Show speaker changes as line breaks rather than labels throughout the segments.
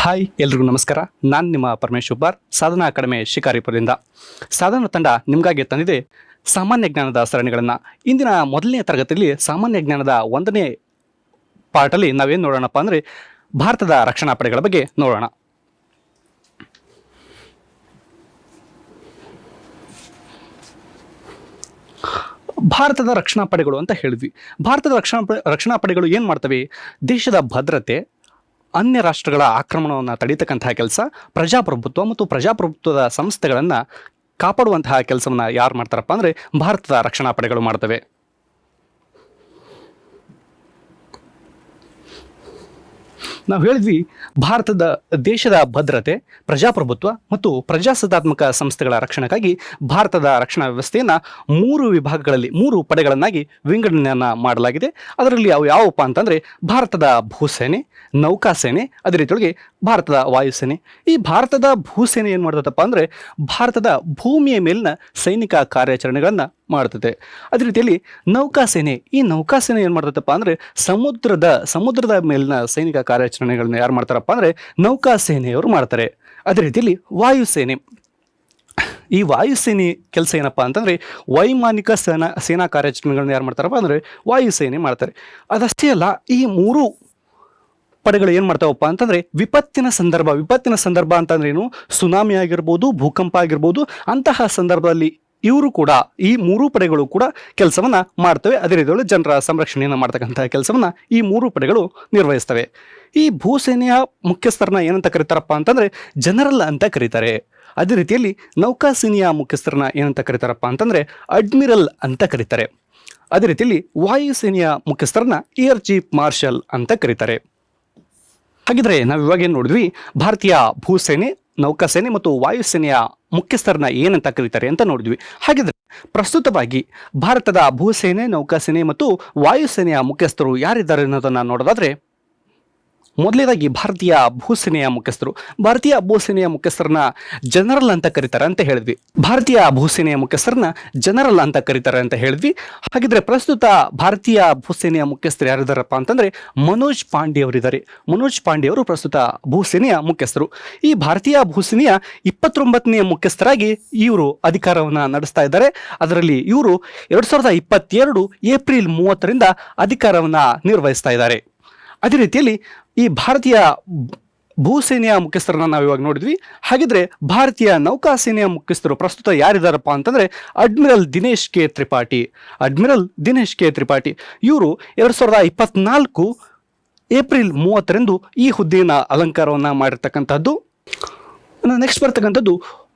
Hi, ಎಲ್ರಿಗೂ ನಮಸ್ಕಾರ. ನಾನು ನಿಮ್ಮ ಪರಮೇಶ್ ಉಬ್ಬಾರ್, ಸಾಧನಾ ಅಕಾಡೆಮಿ ಶಿಕಾರಿಪುರದಿಂದ. ಸಾಧನ ತಂಡ ನಿಮಗಾಗಿ ತಂದಿದೆ ಸಾಮಾನ್ಯ ಜ್ಞಾನದ ಸರಣಿಗಳನ್ನು. ಇಂದಿನ ಮೊದಲನೇ ತರಗತಿಯಲ್ಲಿ ಸಾಮಾನ್ಯ ಜ್ಞಾನದ ಒಂದನೇ ಪಾರ್ಟಲ್ಲಿ ನಾವೇನು ನೋಡೋಣಪ್ಪ ಅಂದರೆ ಭಾರತದ ರಕ್ಷಣಾ ಪಡೆಗಳ ಬಗ್ಗೆ ನೋಡೋಣ. ಭಾರತದ ರಕ್ಷಣಾ ಪಡೆಗಳು ಅಂತ ಹೇಳಿದ್ವಿ. ಭಾರತದ ರಕ್ಷಣಾ ರಕ್ಷಣಾ ಪಡೆಗಳು ಏನು ಮಾಡ್ತವೆ? ದೇಶದ ಭದ್ರತೆ ಅನ್ಯ ರಾಷ್ಟ್ರಗಳ ಆಕ್ರಮಣವನ್ನು ತಡೀತಕ್ಕಂತಹ ಕೆಲಸ, ಪ್ರಜಾಪ್ರಭುತ್ವ ಮತ್ತು ಪ್ರಜಾಪ್ರಭುತ್ವದ ಸಂಸ್ಥೆಗಳನ್ನು ಕಾಪಾಡುವಂತಹ ಕೆಲಸವನ್ನು ಯಾರು ಮಾಡ್ತಾರಪ್ಪ ಅಂದರೆ ಭಾರತದ ರಕ್ಷಣಾ ಪಡೆಗಳು ಮಾಡ್ತವೆ. ನಾವು ಹೇಳಿದ್ವಿ, ಭಾರತದ ದೇಶದ ಭದ್ರತೆ, ಪ್ರಜಾಪ್ರಭುತ್ವ ಮತ್ತು ಪ್ರಜಾಸತ್ತಾತ್ಮಕ ಸಂಸ್ಥೆಗಳ ರಕ್ಷಣೆಗಾಗಿ ಭಾರತದ ರಕ್ಷಣಾ ವ್ಯವಸ್ಥೆಯನ್ನು ಮೂರು ವಿಭಾಗಗಳಲ್ಲಿ, ಮೂರು ಪಡೆಗಳನ್ನಾಗಿ ವಿಂಗಡಣೆಯನ್ನು ಮಾಡಲಾಗಿದೆ. ಅದರಲ್ಲಿ ಅವು ಯಾವಪ್ಪ ಅಂತಂದರೆ, ಭಾರತದ ಭೂಸೇನೆ, ನೌಕಾಸೇನೆ, ಅದೇ ರೀತಿಯೊಳಗೆ ಭಾರತದ ವಾಯುಸೇನೆ. ಈ ಭಾರತದ ಭೂಸೇನೆ ಏನು ಮಾಡ್ತದಪ್ಪ ಅಂದರೆ ಭಾರತದ ಭೂಮಿಯ ಮೇಲಿನ ಸೈನಿಕ ಕಾರ್ಯಾಚರಣೆಗಳನ್ನು ಮಾಡ್ತದೆ ಅದೇ ರೀತಿಯಲ್ಲಿ ನೌಕಾಸೇನೆ, ಈ ನೌಕಾಸೇನೆ ಏನು ಮಾಡ್ತದಪ್ಪ ಅಂದರೆ ಸಮುದ್ರದ ಸಮುದ್ರದ ಮೇಲಿನ ಸೈನಿಕ ಕಾರ್ಯಾಚರಣೆಗಳನ್ನ ಯಾರು ಮಾಡ್ತಾರಪ್ಪ ಅಂದರೆ ನೌಕಾಸೇನೆಯವರು ಮಾಡ್ತಾರೆ. ಅದೇ ರೀತಿಯಲ್ಲಿ ವಾಯುಸೇನೆ. ಈ ವಾಯುಸೇನೆ ಕೆಲಸ ಏನಪ್ಪ ಅಂತಂದರೆ ವೈಮಾನಿಕ ಸೇನಾ ಸೇನಾ ಕಾರ್ಯಾಚರಣೆಗಳನ್ನ ಯಾರು ಮಾಡ್ತಾರಪ್ಪ ಅಂದರೆ ವಾಯುಸೇನೆ ಮಾಡ್ತಾರೆ. ಅದಷ್ಟೇ ಅಲ್ಲ, ಈ ಮೂರು ಪಡೆಗಳು ಏನು ಮಾಡ್ತಾವಪ್ಪ ಅಂತಂದರೆ ವಿಪತ್ತಿನ ಸಂದರ್ಭ ವಿಪತ್ತಿನ ಸಂದರ್ಭ ಅಂತಂದ್ರೆ ಏನು? ಸುನಾಮಿ ಆಗಿರ್ಬೋದು, ಭೂಕಂಪ ಆಗಿರ್ಬೋದು, ಅಂತಹ ಸಂದರ್ಭದಲ್ಲಿ ಇವರು ಕೂಡ, ಈ ಮೂರು ಪಡೆಗಳು ಕೂಡ ಕೆಲಸವನ್ನ ಮಾಡ್ತವೆ. ಅದೇ ರೀತಿಯಲ್ಲಿ ಜನರ ಸಂರಕ್ಷಣೆಯನ್ನು ಮಾಡ್ತಕ್ಕಂತಹ ಕೆಲಸವನ್ನ ಈ ಮೂರು ಪಡೆಗಳು ನಿರ್ವಹಿಸ್ತವೆ. ಈ ಭೂಸೇನೆಯ ಮುಖ್ಯಸ್ಥರನ್ನ ಏನಂತ ಕರೀತಾರಪ್ಪ ಅಂತಂದ್ರೆ ಜನರಲ್ ಅಂತ ಕರೀತಾರೆ. ಅದೇ ರೀತಿಯಲ್ಲಿ ನೌಕಾಸೇನೆಯ ಮುಖ್ಯಸ್ಥರನ್ನ ಏನಂತ ಕರೀತಾರಪ್ಪ ಅಂತಂದ್ರೆ ಅಡ್ಮಿರಲ್ ಅಂತ ಕರೀತಾರೆ. ಅದೇ ರೀತಿಯಲ್ಲಿ ವಾಯುಸೇನೆಯ ಮುಖ್ಯಸ್ಥರನ್ನ ಏರ್ ಚೀಫ್ ಮಾರ್ಷಲ್ ಅಂತ ಕರೀತಾರೆ. ಹಾಗಿದ್ರೆ ನಾವು ಇವಾಗ ಏನು ನೋಡಿದ್ವಿ? ಭಾರತೀಯ ಭೂಸೇನೆ, ನೌಕಾಸೇನೆ ಮತ್ತು ವಾಯುಸೇನೆಯ ಮುಖ್ಯಸ್ಥರನ್ನ ಏನಂತ ಕರೀತಾರೆ ಅಂತ ನೋಡಿದ್ವಿ. ಹಾಗಿದ್ರೆ ಪ್ರಸ್ತುತವಾಗಿ ಭಾರತದ ಭೂಸೇನೆ, ನೌಕಾಸೇನೆ ಮತ್ತು ವಾಯುಸೇನೆಯ ಮುಖ್ಯಸ್ಥರು ಯಾರಿದ್ದಾರೆ ಅನ್ನೋದನ್ನ ನೋಡೋದಾದ್ರೆ ಮೊದಲನೇದಾಗಿ ಭಾರತೀಯ ಭೂಸೇನೆಯ ಮುಖ್ಯಸ್ಥರು. ಭಾರತೀಯ ಭೂಸೇನೆಯ ಮುಖ್ಯಸ್ಥರನ್ನ ಜನರಲ್ ಅಂತ ಕರೀತಾರೆ ಅಂತ ಹೇಳಿದ್ವಿ. ಭಾರತೀಯ ಭೂಸೇನೆಯ ಮುಖ್ಯಸ್ಥರನ್ನ ಜನರಲ್ ಅಂತ ಕರೀತಾರೆ ಅಂತ ಹೇಳಿದ್ವಿ. ಹಾಗಿದ್ರೆ ಪ್ರಸ್ತುತ ಭಾರತೀಯ ಭೂಸೇನೆಯ ಮುಖ್ಯಸ್ಥರು ಯಾರಿದಾರಪ್ಪ ಅಂತಂದ್ರೆ ಮನೋಜ್ ಪಾಂಡೆ ಅವರಿದ್ದಾರೆ. ಮನೋಜ್ ಪಾಂಡೆ ಅವರು ಪ್ರಸ್ತುತ ಭೂಸೇನೆಯ ಮುಖ್ಯಸ್ಥರು. ಈ ಭಾರತೀಯ ಭೂಸೇನೆಯ ಇಪ್ಪತ್ತೊಂಬತ್ತನೇ ಮುಖ್ಯಸ್ಥರಾಗಿ ಇವರು ಅಧಿಕಾರವನ್ನು ನಡೆಸ್ತಾ ಇದ್ದಾರೆ. ಅದರಲ್ಲಿ ಇವರು ಎರಡ್ ಸಾವಿರದ ಇಪ್ಪತ್ತೆರಡು ಏಪ್ರಿಲ್ ಮೂವತ್ತರಿಂದ ಅಧಿಕಾರವನ್ನು ನಿರ್ವಹಿಸ್ತಾ ಇದ್ದಾರೆ. ಅದೇ ರೀತಿಯಲ್ಲಿ ಈ ಭಾರತೀಯ ಭೂಸೇನೆಯ ಮುಖ್ಯಸ್ಥರನ್ನ ನಾವು ಇವಾಗ ನೋಡಿದ್ವಿ. ಹಾಗಿದ್ರೆ ಭಾರತೀಯ ನೌಕಾಸೇನೆಯ ಮುಖ್ಯಸ್ಥರು ಪ್ರಸ್ತುತ ಯಾರಿದ್ದಾರಪ್ಪ ಅಂತಂದ್ರೆ admiral Dinesh K Tripathi. Admiral Dinesh K Tripathi. ಇವರು ಎರಡು ಸಾವಿರದ ಇಪ್ಪತ್ನಾಲ್ಕು ಏಪ್ರಿಲ್ ಮೂವತ್ತರಂದು ಈ ಹುದ್ದೆಯನ್ನು ಅಲಂಕಾರವನ್ನು ಮಾಡಿರ್ತಕ್ಕಂಥದ್ದು. ನೆಕ್ಸ್ಟ್ ಬರ್ತಕ್ಕಂಥದ್ದು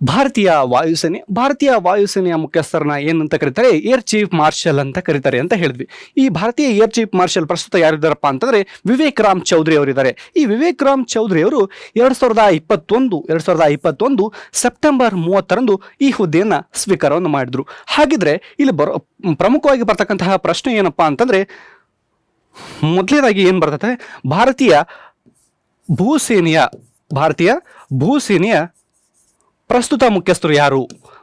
ಭಾರತೀಯ ವಾಯುಸೇನೆ, ಭಾರತೀಯ ವಾಯುಸೇನೆಯ ಮುಖ್ಯಸ್ಥರನ್ನ ಏನಂತ ಕರೀತಾರೆ? ಏರ್ ಚೀಫ್ ಮಾರ್ಷಲ್ ಅಂತ ಕರೀತಾರೆ ಅಂತ ಹೇಳಿದ್ವಿ. ಈ ಭಾರತೀಯ ಏರ್ ಚೀಫ್ ಮಾರ್ಷಲ್ ಪ್ರಸ್ತುತ ಯಾರಿದ್ದಾರಪ್ಪ ಅಂತಂದ್ರೆ ವಿವೇಕ್ ರಾಮ್ ಚೌಧರಿ ಅವರಿದ್ದಾರೆ. ಈ ವಿವೇಕ್ ರಾಮ್ ಚೌಧರಿ ಅವರು ಎರಡ್ ಸಾವಿರದ ಇಪ್ಪತ್ತೊಂದು, ಎರಡ್ ಸಾವಿರದ ಇಪ್ಪತ್ತೊಂದು ಸೆಪ್ಟೆಂಬರ್ ಮೂವತ್ತರಂದು ಈ ಹುದ್ದೆಯನ್ನ ಸ್ವೀಕಾರವನ್ನು ಮಾಡಿದ್ರು. ಹಾಗಿದ್ರೆ ಇಲ್ಲಿ ಬರೋ ಪ್ರಮುಖವಾಗಿ ಬರ್ತಕ್ಕಂತಹ ಪ್ರಶ್ನೆ ಏನಪ್ಪ ಅಂತಂದ್ರೆ, ಮೊದಲನೇದಾಗಿ ಏನು ಬರ್ತದೆ ಭಾರತೀಯ ಭೂಸೇನೆಯ ಭಾರತೀಯ ಭೂಸೇನೆಯ ಪ್ರಸ್ತುತ ಮುಖ್ಯಸ್ಥರು ಯಾರು?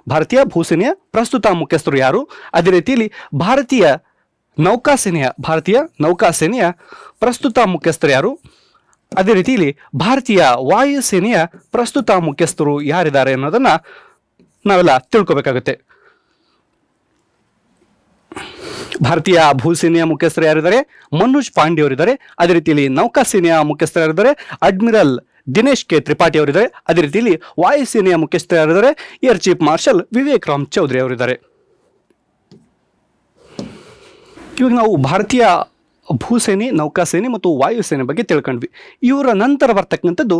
ಭಾರತೀಯ ಭೂಸೇನೆಯ ಪ್ರಸ್ತುತ ಮುಖ್ಯಸ್ಥರು ಯಾರು? ಅದೇ ರೀತಿಯಲ್ಲಿ ಭಾರತೀಯ ನೌಕಾಸೇನೆಯ ಭಾರತೀಯ ನೌಕಾಸೇನೆಯ ಪ್ರಸ್ತುತ ಮುಖ್ಯಸ್ಥರು ಯಾರು? ಅದೇ ರೀತಿಯಲ್ಲಿ ಭಾರತೀಯ ವಾಯುಸೇನೆಯ ಪ್ರಸ್ತುತ ಮುಖ್ಯಸ್ಥರು ಯಾರಿದ್ದಾರೆ ಅನ್ನೋದನ್ನು ನಾವೆಲ್ಲ ತಿಳ್ಕೊಬೇಕಾಗುತ್ತೆ. ಭಾರತೀಯ ಭೂಸೇನೆಯ ಮುಖ್ಯಸ್ಥರು ಯಾರಿದ್ದಾರೆ? ಮನೋಜ್ ಪಾಂಡೆ ಅವರಿದ್ದಾರೆ ಅದೇ ರೀತಿಯಲ್ಲಿ ನೌಕಾಸೇನೆಯ ಮುಖ್ಯಸ್ಥರು ಯಾರಿದ್ದಾರೆ ಅಡ್ಮಿರಲ್ ದಿನೇಶ್ ಕೆ ತ್ರಿಪಾಠಿ ಅವರಿದ್ದಾರೆ. ಅದೇ ರೀತಿಯಲ್ಲಿ ವಾಯುಸೇನೆಯ ಮುಖ್ಯಸ್ಥರಾಗಿದ್ದಾರೆ. Air chief marshal Vivek Ram Chaudhari ಅವರಿದ್ದಾರೆ. ಇವಾಗ ನಾವು ಭಾರತೀಯ ಭೂಸೇನೆ, ನೌಕಾಸೇನೆ ಮತ್ತು ವಾಯುಸೇನೆ ಬಗ್ಗೆ ತಿಳ್ಕೊಂಡ್ವಿ. ಇವರ ನಂತರ ಬರ್ತಕ್ಕಂಥದ್ದು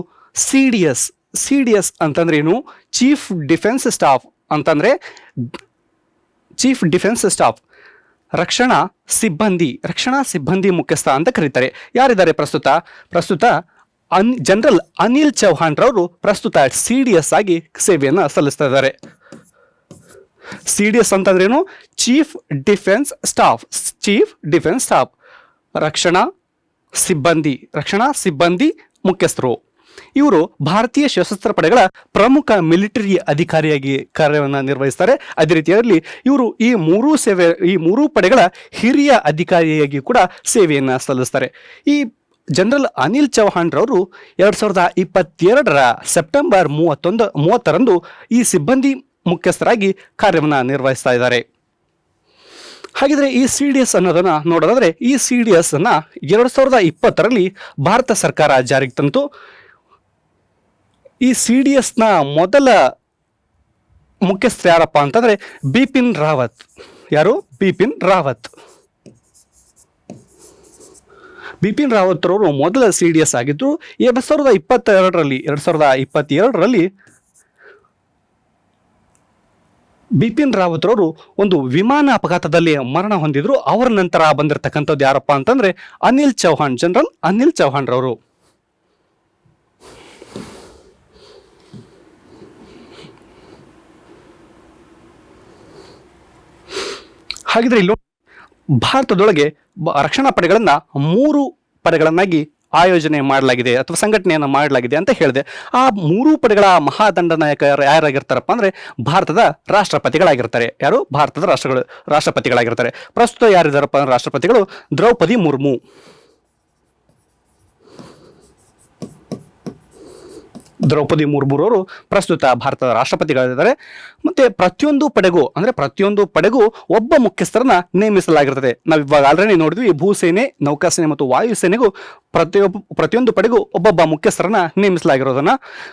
C D S C D S ಅಂತಂದ್ರೆ ಏನು? ಚೀಫ್ ಡಿಫೆನ್ಸ್ ಸ್ಟಾಫ್ ಅಂತಂದರೆ ಚೀಫ್ ಡಿಫೆನ್ಸ್ ಸ್ಟಾಫ್ ರಕ್ಷಣಾ ಸಿಬ್ಬಂದಿ ರಕ್ಷಣಾ ಸಿಬ್ಬಂದಿ ಮುಖ್ಯಸ್ಥ ಅಂತ ಕರೀತಾರೆ. ಯಾರಿದ್ದಾರೆ ಪ್ರಸ್ತುತ? ಪ್ರಸ್ತುತ ಅನ್, ಜನರಲ್ ಅನಿಲ್ ಚೌಹಾಣ್ ರವರು ಪ್ರಸ್ತುತ ಸಿ ಡಿ ಎಸ್ ಆಗಿ ಸೇವೆಯನ್ನು ಸಲ್ಲಿಸ್ತಾ ಇದ್ದಾರೆ ಸಿ ಡಿ ಎಸ್ ಅಂತಂದ್ರೇನು? Chief defence staff, chief defence staff, ರಕ್ಷಣಾ ಸಿಬ್ಬಂದಿ ರಕ್ಷಣಾ ಸಿಬ್ಬಂದಿ ಮುಖ್ಯಸ್ಥರು. ಇವರು ಭಾರತೀಯ ಸಶಸ್ತ್ರ ಪಡೆಗಳ ಪ್ರಮುಖ ಮಿಲಿಟರಿ ಅಧಿಕಾರಿಯಾಗಿ ಕಾರ್ಯವನ್ನು ನಿರ್ವಹಿಸ್ತಾರೆ. ಅದೇ ರೀತಿಯಲ್ಲಿ ಇವರು ಈ ಮೂರೂ ಸೇವೆ, ಈ ಮೂರೂ ಪಡೆಗಳ ಹಿರಿಯ ಅಧಿಕಾರಿಯಾಗಿ ಕೂಡ ಸೇವೆಯನ್ನು ಸಲ್ಲಿಸ್ತಾರೆ. ಈ ಜನರಲ್ ಅನಿಲ್ ಚೌಹಾಣ್ ರವರು ಎರಡ್ ಸಾವಿರದ ಇಪ್ಪತ್ತೆರಡರ ಸೆಪ್ಟೆಂಬರ್ ಮೂವತ್ತೊಂದು, ಮೂವತ್ತರಂದು ಈ ಸಿಬ್ಬಂದಿ ಮುಖ್ಯಸ್ಥರಾಗಿ ಕಾರ್ಯವನ್ನು ನಿರ್ವಹಿಸ್ತಾ ಇದ್ದಾರೆ. ಹಾಗಿದ್ರೆ ಈ ಸಿ ಡಿ ಎಸ್ ಅನ್ನೋದನ್ನ ನೋಡೋದಾದ್ರೆ ಈ ಸಿ ಡಿ ಎಸ್ ಅನ್ನ ಎರಡು ಸಾವಿರದ ಇಪ್ಪತ್ತರಲ್ಲಿ ಭಾರತ ಸರ್ಕಾರ ಜಾರಿಗೆ ತಂತು. ಈ ಸಿ ಡಿ ಎಸ್ನ ಮೊದಲ ಮುಖ್ಯಸ್ಥ ಯಾರಪ್ಪ ಅಂತಂದ್ರೆ ಬಿಪಿನ್ ರಾವತ್. ಯಾರು? ಬಿಪಿನ್ ರಾವತ್. ಬಿಪಿನ್ ರಾವತ್ ಅವರು ಮೊದಲ ಸಿ ಡಿ ಎಸ್ ಆಗಿದ್ದು ಎರಡು ಸಾವಿರದ ಇಪ್ಪತ್ತೆರಡರಲ್ಲಿ, ಎರಡು ಸಾವಿರದ ಇಪ್ಪತ್ತೆರಡರಲ್ಲಿ ಬಿಪಿನ್ ರಾವತ್ ಅವರು ಒಂದು ವಿಮಾನ ಅಪಘಾತದಲ್ಲಿ ಮರಣ ಹೊಂದಿದ್ರು. ಅವರ ನಂತರ ಬಂದಿರತಕ್ಕಂಥದ್ದು ಯಾರಪ್ಪ ಅಂತಂದ್ರೆ ಅನಿಲ್ ಚೌಹಾಣ್, ಜನರಲ್ ಅನಿಲ್ ಚೌಹಾಣ್ ರವರು. ಹಾಗಿದ್ರೆ ಇಲ್ಲಿ ಭಾರತದೊಳಗೆ ರಕ್ಷಣಾ ಪಡೆಗಳನ್ನು ಮೂರು ಪಡೆಗಳನ್ನಾಗಿ ಆಯೋಜನೆ ಮಾಡಲಾಗಿದೆ ಅಥವಾ ಸಂಘಟನೆಯನ್ನು ಮಾಡಲಾಗಿದೆ ಅಂತ ಹೇಳಿದೆ. ಆ ಮೂರು ಪಡೆಗಳ ಮಹಾದಂಡ ನಾಯಕ ಯಾರಾಗಿರ್ತಾರಪ್ಪ ಅಂದ್ರೆ ಭಾರತದ ರಾಷ್ಟ್ರಪತಿಗಳಾಗಿರ್ತಾರೆ. ಯಾರು? ಭಾರತದ ರಾಷ್ಟ್ರಗಳು, ರಾಷ್ಟ್ರಪತಿಗಳಾಗಿರ್ತಾರೆ. ಪ್ರಸ್ತುತ ಯಾರಿದ್ದಾರಪ್ಪ ರಾಷ್ಟ್ರಪತಿಗಳು? ದ್ರೌಪದಿ ಮುರ್ಮು. ದ್ರೌಪದಿ ಮುರ್ಮುರವರು ಪ್ರಸ್ತುತ ಭಾರತದ ರಾಷ್ಟ್ರಪತಿಗಳಿದ್ದಾರೆ ಮತ್ತೆ ಪ್ರತಿಯೊಂದು ಪಡೆಗೂ, ಅಂದ್ರೆ ಪ್ರತಿಯೊಂದು ಪಡೆಗೂ ಒಬ್ಬ ಮುಖ್ಯಸ್ಥರನ್ನ ನೇಮಿಸಲಾಗಿರ್ತದೆ. ನಾವು ಇವಾಗ ಆಲ್ರೆಡಿ ನೋಡಿದ್ವಿ ಭೂಸೇನೆ, ನೌಕಾಸೇನೆ ಮತ್ತು ವಾಯುಸೇನೆಗೂ ಪ್ರತಿಯೊಬ್ಬ, ಪ್ರತಿಯೊಂದು ಪಡೆಗೂ ಒಬ್ಬೊಬ್ಬ ಮುಖ್ಯಸ್ಥರನ್ನ ನೇಮಿಸಲಾಗಿರೋದನ್ನ.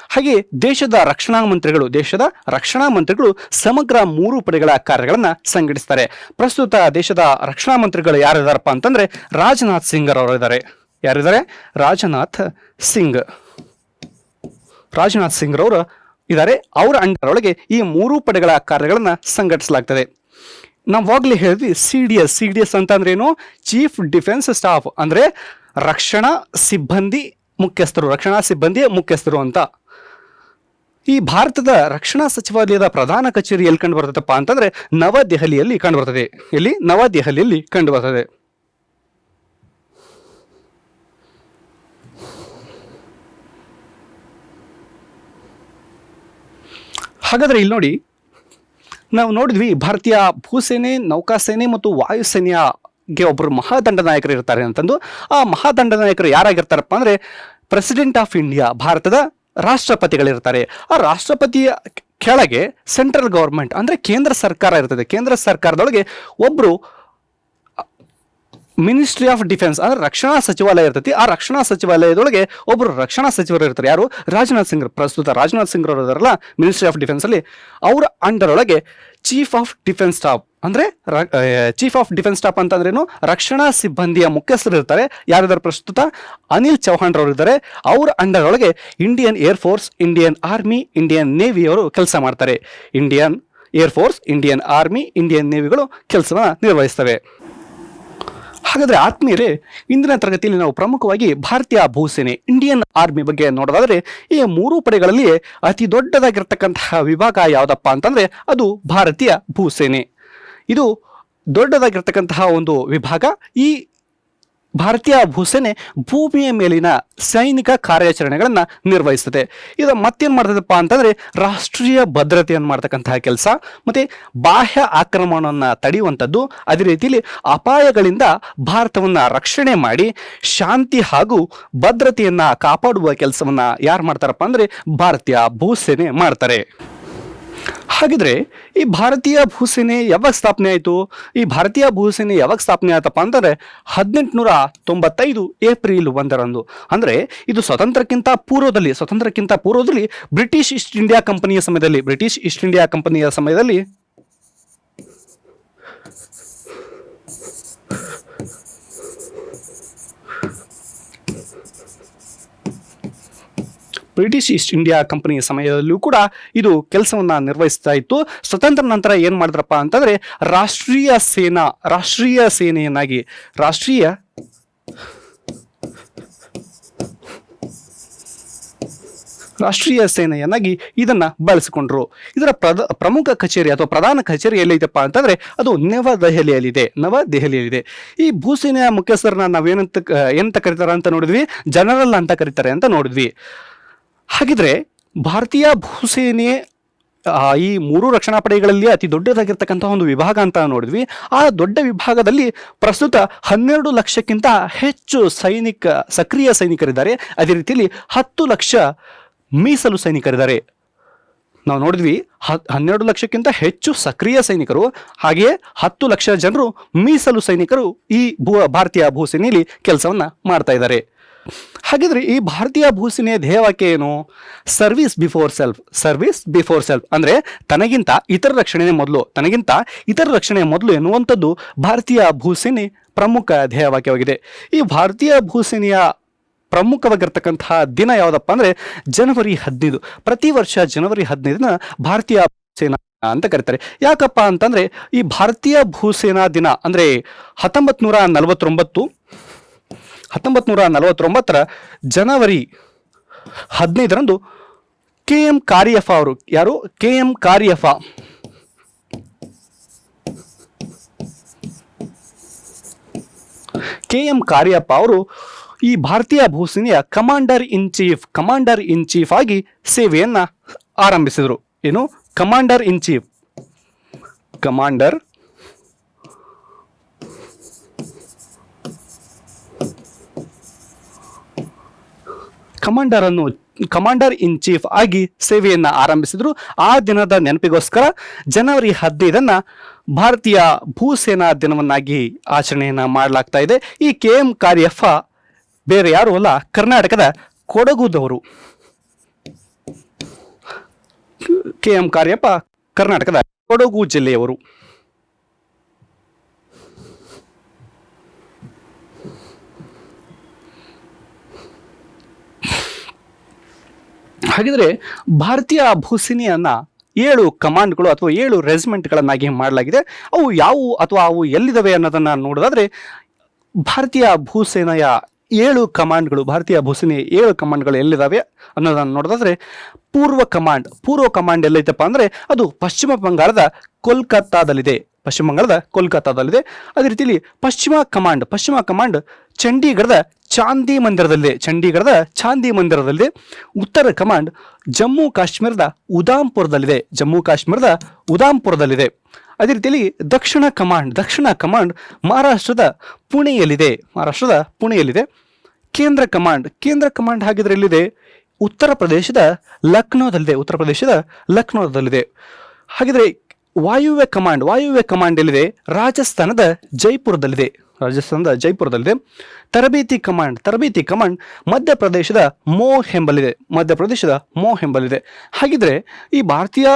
ಹಾಗೆ ದೇಶದ ರಕ್ಷಣಾ ಮಂತ್ರಿಗಳು, ದೇಶದ ರಕ್ಷಣಾ ಮಂತ್ರಿಗಳು ಸಮಗ್ರ ಮೂರು ಪಡೆಗಳ ಕಾರ್ಯಗಳನ್ನ ಸಂಘಟಿಸ್ತಾರೆ. ಪ್ರಸ್ತುತ ದೇಶದ ರಕ್ಷಣಾ ಮಂತ್ರಿಗಳು ಯಾರಿದಾರಪ್ಪ ಅಂತಂದ್ರೆ ರಾಜನಾಥ್ ಸಿಂಗ್ ಅವರು ಇದ್ದಾರೆ ಯಾರಿದ್ದಾರೆ? ರಾಜನಾಥ್ ಸಿಂಗ್. ರಾಜನಾಥ್ ಸಿಂಗ್ ರವರು ಇದ್ದಾರೆ. ಅವರ ಅಂಡರೊಳಗೆ ಈ ಮೂರು ಪಡೆಗಳ ಕಾರ್ಯಗಳನ್ನು ಸಂಘಟಿಸಲಾಗ್ತದೆ. ನಾವಾಗಲೇ ಹೇಳಿದ್ವಿ C D S C D S ಅಂತಂದ್ರೆ ಏನು ಚೀಫ್ ಡಿಫೆನ್ಸ್ ಸ್ಟಾಫ್ ಅಂದ್ರೆ ರಕ್ಷಣಾ ಸಿಬ್ಬಂದಿ ಮುಖ್ಯಸ್ಥರು, ರಕ್ಷಣಾ ಸಿಬ್ಬಂದಿಯ ಮುಖ್ಯಸ್ಥರು ಅಂತ. ಈ ಭಾರತದ ರಕ್ಷಣಾ ಸಚಿವಾಲಯದ ಪ್ರಧಾನ ಕಚೇರಿ ಎಲ್ಲಿ ಕಂಡು ಬರ್ತದಪ್ಪ ಅಂತಂದ್ರೆ ನವದೆಹಲಿಯಲ್ಲಿ ಕಂಡು ಬರ್ತದೆ. ಎಲ್ಲಿ? ನವದೆಹಲಿಯಲ್ಲಿ ಕಂಡು ಬರ್ತದೆ. ಹಾಗಾದ್ರೆ ಇಲ್ಲಿ ನೋಡಿ, ನಾವು ನೋಡಿದ್ವಿ ಭಾರತೀಯ ಭೂಸೇನೆ, ನೌಕಾಸೇನೆ ಮತ್ತು ವಾಯುಸೇನೆಗೆ ಒಬ್ಬರು ಮಹಾದಂಡ ನಾಯಕರು ಇರ್ತಾರೆ ಅಂತಂದು. ಆ ಮಹಾದಂಡ ನಾಯಕರು ಯಾರಾಗಿರ್ತಾರಪ್ಪ ಅಂದ್ರೆ ಪ್ರೆಸಿಡೆಂಟ್ ಆಫ್ ಇಂಡಿಯಾ ಭಾರತದ ರಾಷ್ಟ್ರಪತಿಗಳಿರ್ತಾರೆ. ಆ ರಾಷ್ಟ್ರಪತಿಯ ಕೆಳಗೆ ಸೆಂಟ್ರಲ್ ಗೌರ್ಮೆಂಟ್ ಅಂದ್ರೆ ಕೇಂದ್ರ ಸರ್ಕಾರ ಇರ್ತದೆ. ಕೇಂದ್ರ ಸರ್ಕಾರದೊಳಗೆ ಒಬ್ರು ಮಿನಿಸ್ಟ್ರಿ ಆಫ್ ಡಿಫೆನ್ಸ್ ಅಂದ್ರೆ ರಕ್ಷಣಾ ಸಚಿವಾಲಯ ಇರ್ತೈತಿ. ಆ ರಕ್ಷಣಾ ಸಚಿವಾಲಯದೊಳಗೆ ಒಬ್ಬರು ರಕ್ಷಣಾ ಸಚಿವರು ಇರ್ತಾರೆ. ಯಾರು? ರಾಜನಾಥ್ ಸಿಂಗ್, ಪ್ರಸ್ತುತ ರಾಜನಾಥ್ ಸಿಂಗ್ ಅವರು ಇದಾರಲ್ಲ ಮಿನಿಸ್ಟ್ರಿ ಆಫ್ ಡಿಫೆನ್ಸ್ ಅಲ್ಲಿ. ಅವರ ಅಂಡರ್ ಒಳಗೆ ಚೀಫ್ ಆಫ್ ಡಿಫೆನ್ಸ್ ಸ್ಟಾಫ್ ಅಂದ್ರೆ ಚೀಫ್ ಆಫ್ ಡಿಫೆನ್ಸ್ ಸ್ಟಾಫ್ ಅಂತಂದ್ರೇನು ರಕ್ಷಣಾ ಸಿಬ್ಬಂದಿಯ ಮುಖ್ಯಸ್ಥರು ಇರ್ತಾರೆ. ಯಾರಿದ್ದಾರೆ ಪ್ರಸ್ತುತ? ಅನಿಲ್ ಚೌಹಾಣ್ ರವರು ಇದ್ದಾರೆ. ಅವ್ರ ಅಂಡರ್ ಒಳಗೆ Indian air force Indian army Indian navy ಅವರು ಕೆಲಸ ಮಾಡ್ತಾರೆ. Indian air force Indian army Indian ನೇವಿಗಳು ಕೆಲಸವನ್ನು ನಿರ್ವಹಿಸ್ತವೆ. ಹಾಗಾದ್ರೆ ಆತ್ಮೀಯರೇ, ಇಂದಿನ ತರಗತಿಯಲ್ಲಿ ನಾವು ಪ್ರಮುಖವಾಗಿ ಭಾರತೀಯ ಭೂಸೇನೆ ಇಂಡಿಯನ್ ಆರ್ಮಿ ಬಗ್ಗೆ ನೋಡೋದಾದ್ರೆ, ಈ ಮೂರು ಪಡೆಗಳಲ್ಲಿ ಅತಿ ದೊಡ್ಡದಾಗಿರ್ತಕ್ಕಂತಹ ವಿಭಾಗ ಯಾವುದಪ್ಪ ಅಂತಂದ್ರೆ, ಅದು ಭಾರತೀಯ ಭೂಸೇನೆ. ಇದು ದೊಡ್ಡದಾಗಿರ್ತಕ್ಕಂತಹ ಒಂದು ವಿಭಾಗ. ಈ ಭಾರತೀಯ ಭೂಸೇನೆ ಭೂಮಿಯ ಮೇಲಿನ ಸೈನಿಕ ಕಾರ್ಯಾಚರಣೆಗಳನ್ನು ನಿರ್ವಹಿಸುತ್ತದೆ ಇದು ಮತ್ತೇನು ಮಾಡ್ತದಪ್ಪ ಅಂತಂದ್ರೆ ರಾಷ್ಟ್ರೀಯ ಭದ್ರತೆಯನ್ನು ಮಾಡ್ತಕ್ಕಂತಹ ಕೆಲಸ, ಮತ್ತೆ ಬಾಹ್ಯ ಆಕ್ರಮಣವನ್ನು ತಡೆಯುವಂಥದ್ದು, ಅದೇ ರೀತಿಯಲ್ಲಿ ಅಪಾಯಗಳಿಂದ ಭಾರತವನ್ನು ರಕ್ಷಣೆ ಮಾಡಿ ಶಾಂತಿ ಹಾಗೂ ಭದ್ರತೆಯನ್ನು ಕಾಪಾಡುವ ಕೆಲಸವನ್ನ ಯಾರು ಮಾಡ್ತಾರಪ್ಪ ಅಂದ್ರೆ ಭಾರತೀಯ ಭೂಸೇನೆ ಮಾಡ್ತಾರೆ. ಹಾಗಿದ್ರೆ ಈ ಭಾರತೀಯ ಭೂಸೇನೆ ಯಾವಾಗ ಸ್ಥಾಪನೆ ಆಯಿತು? ಈ ಭಾರತೀಯ ಭೂಸೇನೆ ಯಾವಾಗ ಸ್ಥಾಪನೆ ಆಯ್ತಪ್ಪ ಅಂತಂದ್ರೆ ಹದಿನೆಂಟುನೂರ ತೊಂಬತ್ತೈದು ಏಪ್ರಿಲ್ ಒಂದರಂದು. ಅಂದ್ರೆ ಇದು ಸ್ವತಂತ್ರಕ್ಕಿಂತ ಪೂರ್ವದಲ್ಲಿ ಸ್ವತಂತ್ರಕ್ಕಿಂತ ಪೂರ್ವದಲ್ಲಿ ಬ್ರಿಟಿಷ್ ಈಸ್ಟ್ ಇಂಡಿಯಾ ಕಂಪನಿಯ ಸಮಯದಲ್ಲಿ, ಬ್ರಿಟಿಷ್ ಈಸ್ಟ್ ಇಂಡಿಯಾ ಕಂಪನಿಯ ಸಮಯದಲ್ಲಿ ಬ್ರಿಟಿಷ್ ಈಸ್ಟ್ ಇಂಡಿಯಾ ಕಂಪನಿಯ ಸಮಯದಲ್ಲೂ ಕೂಡ ಇದು ಕೆಲಸವನ್ನು ನಿರ್ವಹಿಸ್ತಾ ಇತ್ತು. ಸ್ವತಂತ್ರ ನಂತರ ಏನು ಮಾಡಿದ್ರಪ್ಪ ಅಂತಂದ್ರೆ ರಾಷ್ಟ್ರೀಯ ಸೇನಾ, ರಾಷ್ಟ್ರೀಯ ಸೇನೆಯನ್ನಾಗಿ, ರಾಷ್ಟ್ರೀಯ ರಾಷ್ಟ್ರೀಯ ಸೇನೆಯನ್ನಾಗಿ ಇದನ್ನ ಬಳಸಿಕೊಂಡ್ರು. ಇದರ ಪ್ರದ, ಪ್ರಮುಖ ಕಚೇರಿ ಅಥವಾ ಪ್ರಧಾನ ಕಚೇರಿ ಎಲ್ಲಿದೆಪ್ಪ ಅಂತಂದ್ರೆ ಅದು ನವದೆಹಲಿಯಲ್ಲಿದೆ ನವದೆಹಲಿಯಲ್ಲಿದೆ. ಈ ಭೂಸೇನೆಯ ಮುಖ್ಯಸ್ಥರನ್ನ ನಾವೇನಂತ, ಏನಂತ ಕರೀತಾರೆ ಅಂತ ನೋಡಿದ್ವಿ, ಜನರಲ್ ಅಂತ ಕರೀತಾರೆ ಅಂತ ನೋಡಿದ್ವಿ. ಹಾಗಿದ್ರೆ ಭಾರತೀಯ ಭೂಸೇನೆ ಈ ಮೂರು ರಕ್ಷಣಾ ಪಡೆಗಳಲ್ಲಿ ಅತಿ ದೊಡ್ಡದಾಗಿರ್ತಕ್ಕಂತಹ ಒಂದು ವಿಭಾಗ ಅಂತ ನೋಡಿದ್ವಿ. ಆ ದೊಡ್ಡ ವಿಭಾಗದಲ್ಲಿ ಪ್ರಸ್ತುತ ಹನ್ನೆರಡು ಲಕ್ಷಕ್ಕಿಂತ ಹೆಚ್ಚು ಸೈನಿಕ, ಸಕ್ರಿಯ ಸೈನಿಕರಿದ್ದಾರೆ. ಅದೇ ರೀತಿಯಲ್ಲಿ ಹತ್ತು ಲಕ್ಷ ಮೀಸಲು ಸೈನಿಕರಿದ್ದಾರೆ. ನಾವು ನೋಡಿದ್ವಿ ಹನ್ನೆರಡು ಲಕ್ಷಕ್ಕಿಂತ ಹೆಚ್ಚು ಸಕ್ರಿಯ ಸೈನಿಕರು, ಹಾಗೆಯೇ ಹತ್ತು ಲಕ್ಷ ಜನರು ಮೀಸಲು ಸೈನಿಕರು ಈ ಭೂ, ಭಾರತೀಯ ಭೂಸೇನೆಯಲ್ಲಿ ಕೆಲಸವನ್ನು ಮಾಡ್ತಾ ಇದ್ದಾರೆ. ಹಾಗಿದ್ರೆ ಈ ಭಾರತೀಯ ಭೂಸೇನೆಯ ಧ್ಯೇಯವಾಕ್ಯ ಏನು? Service before self service before self ಅಂದ್ರೆ ತನಗಿಂತ ಇತರ ರಕ್ಷಣೆ ಮೊದಲು. ತನಗಿಂತ ಇತರ ರಕ್ಷಣೆ ಮೊದಲು ಎನ್ನುವಂಥದ್ದು ಭಾರತೀಯ ಭೂಸೇನೆ ಪ್ರಮುಖ ಧ್ಯೇಯವಾಕ್ಯವಾಗಿದೆ. ಈ ಭಾರತೀಯ ಭೂಸೇನೆಯ ಪ್ರಮುಖವಾಗಿರ್ತಕ್ಕಂತಹ ದಿನ ಯಾವುದಪ್ಪ ಅಂದ್ರೆ ಜನವರಿ ಹದಿನೈದು. ಪ್ರತಿ ವರ್ಷ ಜನವರಿ ಹದಿನೈದನ ಭಾರತೀಯ ಸೇನಾ ಅಂತ ಕರೀತಾರೆ. ಯಾಕಪ್ಪ ಅಂತಂದ್ರೆ ಈ ಭಾರತೀಯ ಭೂಸೇನಾ ದಿನ ಅಂದ್ರೆ ಹತ್ತೊಂಬತ್ ನೂರ ನಲವತ್ತೊಂಬತ್ತು ಹತ್ತೊಂಬತ್ ನೂರ ನಲವತ್ತೊಂಬತ್ತರ ಜನವರಿ ಹದಿನೈದರಂದು ಕೆ ಎಂ ಕಾರಿಯಫ ಅವರು, ಯಾರು? K M Cariappa K M Cariappa ಅವರು ಈ ಭಾರತೀಯ ಭೂಸೇನೆಯ commander in chief, commander in chief ಆಗಿ ಸೇವೆಯನ್ನು ಆರಂಭಿಸಿದರು. ಏನು? Commander in chief. Commander commander ಅನ್ನು ಕಮಾಂಡರ್ ಇನ್ ಚೀಫ್ ಆಗಿ ಸೇವೆಯನ್ನು ಆರಂಭಿಸಿದ್ರು. ಆ ದಿನದ ನೆನಪಿಗೋಸ್ಕರ ಜನವರಿ ಹದಿನೈದನ್ನ ಭಾರತೀಯ ಭೂಸೇನಾ ದಿನವನ್ನಾಗಿ ಆಚರಣೆಯನ್ನು ಮಾಡಲಾಗ್ತಾ ಇದೆ. ಈ ಕೆ ಎಂ ಕಾರ್ಯಪ್ಪ ಬೇರೆ ಯಾರು ಅಲ್ಲ, ಕರ್ನಾಟಕದ ಕೊಡಗುದವರು. ಕೆ ಎಂ ಕಾರ್ಯಪ್ಪ ಕರ್ನಾಟಕದ ಕೊಡಗು ಜಿಲ್ಲೆಯವರು. ಹಾಗಿದ್ರೆ ಭಾರತೀಯ ಭೂಸೇನೆಯನ್ನ ಏಳು ಕಮಾಂಡ್ಗಳು ಅಥವಾ ಏಳು ರೆಜಿಮೆಂಟ್ಗಳನ್ನಾಗಿ ಮಾಡಲಾಗಿದೆ. ಅವು ಯಾವುವು ಅಥವಾ ಅವು ಎಲ್ಲಿದ್ದಾವೆ ಅನ್ನೋದನ್ನು ನೋಡೋದಾದ್ರೆ ಭಾರತೀಯ ಭೂಸೇನೆಯ ಏಳು ಕಮಾಂಡ್ಗಳು, ಭಾರತೀಯ ಭೂಸೇನೆಯ ಏಳು ಕಮಾಂಡ್ಗಳು ಎಲ್ಲಿದ್ದಾವೆ ಅನ್ನೋದನ್ನು ನೋಡೋದಾದ್ರೆ ಪೂರ್ವ ಕಮಾಂಡ್ ಪೂರ್ವ ಕಮಾಂಡ್ ಎಲ್ಲೈತಪ್ಪ ಅಂದರೆ ಅದು ಪಶ್ಚಿಮ ಬಂಗಾಳದ ಕೋಲ್ಕತ್ತಾದಲ್ಲಿದೆ. ಪಶ್ಚಿಮ ಬಂಗಾಳದ ಕೋಲ್ಕತ್ತಾದಲ್ಲಿದೆ. ಅದೇ ರೀತಿಯಲ್ಲಿ ಪಶ್ಚಿಮ ಕಮಾಂಡ್ ಪಶ್ಚಿಮ ಕಮಾಂಡ್ ಚಂಡೀಗಢದ ಚಾಂದಿ ಮಂದಿರದಲ್ಲಿದೆ. ಚಂಡೀಗಢದ ಚಾಂದಿ ಮಂದಿರದಲ್ಲಿದೆ. ಉತ್ತರ ಕಮಾಂಡ್ ಜಮ್ಮು ಕಾಶ್ಮೀರದ ಉದಾಂಪುರದಲ್ಲಿದೆ. ಜಮ್ಮು ಕಾಶ್ಮೀರದ ಉದಾಂಪುರದಲ್ಲಿದೆ. ಅದೇ ರೀತಿಯಲ್ಲಿ ದಕ್ಷಿಣ ಕಮಾಂಡ್ ದಕ್ಷಿಣ ಕಮಾಂಡ್ ಮಹಾರಾಷ್ಟ್ರದ ಪುಣೆಯಲ್ಲಿದೆ. ಮಹಾರಾಷ್ಟ್ರದ ಪುಣೆಯಲ್ಲಿದೆ. ಕೇಂದ್ರ ಕಮಾಂಡ್ ಕೇಂದ್ರ ಕಮಾಂಡ್ ಹಾಗಿದ್ರೆ ಎಲ್ಲಿದೆ? ಉತ್ತರ ಪ್ರದೇಶದ ಲಕ್ನೋದಲ್ಲಿದೆ. ಉತ್ತರ ಪ್ರದೇಶದ ಲಕ್ನೋದಲ್ಲಿದೆ. ಹಾಗಿದ್ರೆ ವಾಯುವ್ಯ ಕಮಾಂಡ್ ವಾಯುವ್ಯ ಕಮಾಂಡ್ ಎಲ್ಲಿದೆ? ರಾಜಸ್ಥಾನದ ಜೈಪುರದಲ್ಲಿದೆ. ರಾಜಸ್ಥಾನದ ಜೈಪುರದಲ್ಲಿದೆ. ತರಬೇತಿ ಕಮಾಂಡ್ ತರಬೇತಿ ಕಮಾಂಡ್ ಮಧ್ಯಪ್ರದೇಶದ ಮೋ ಎಂಬಲ್ಲಿದೆ. ಮಧ್ಯಪ್ರದೇಶದ ಮೋ ಎಂಬಲ್ಲಿದೆ. ಹಾಗಿದ್ರೆ ಈ ಭಾರತೀಯ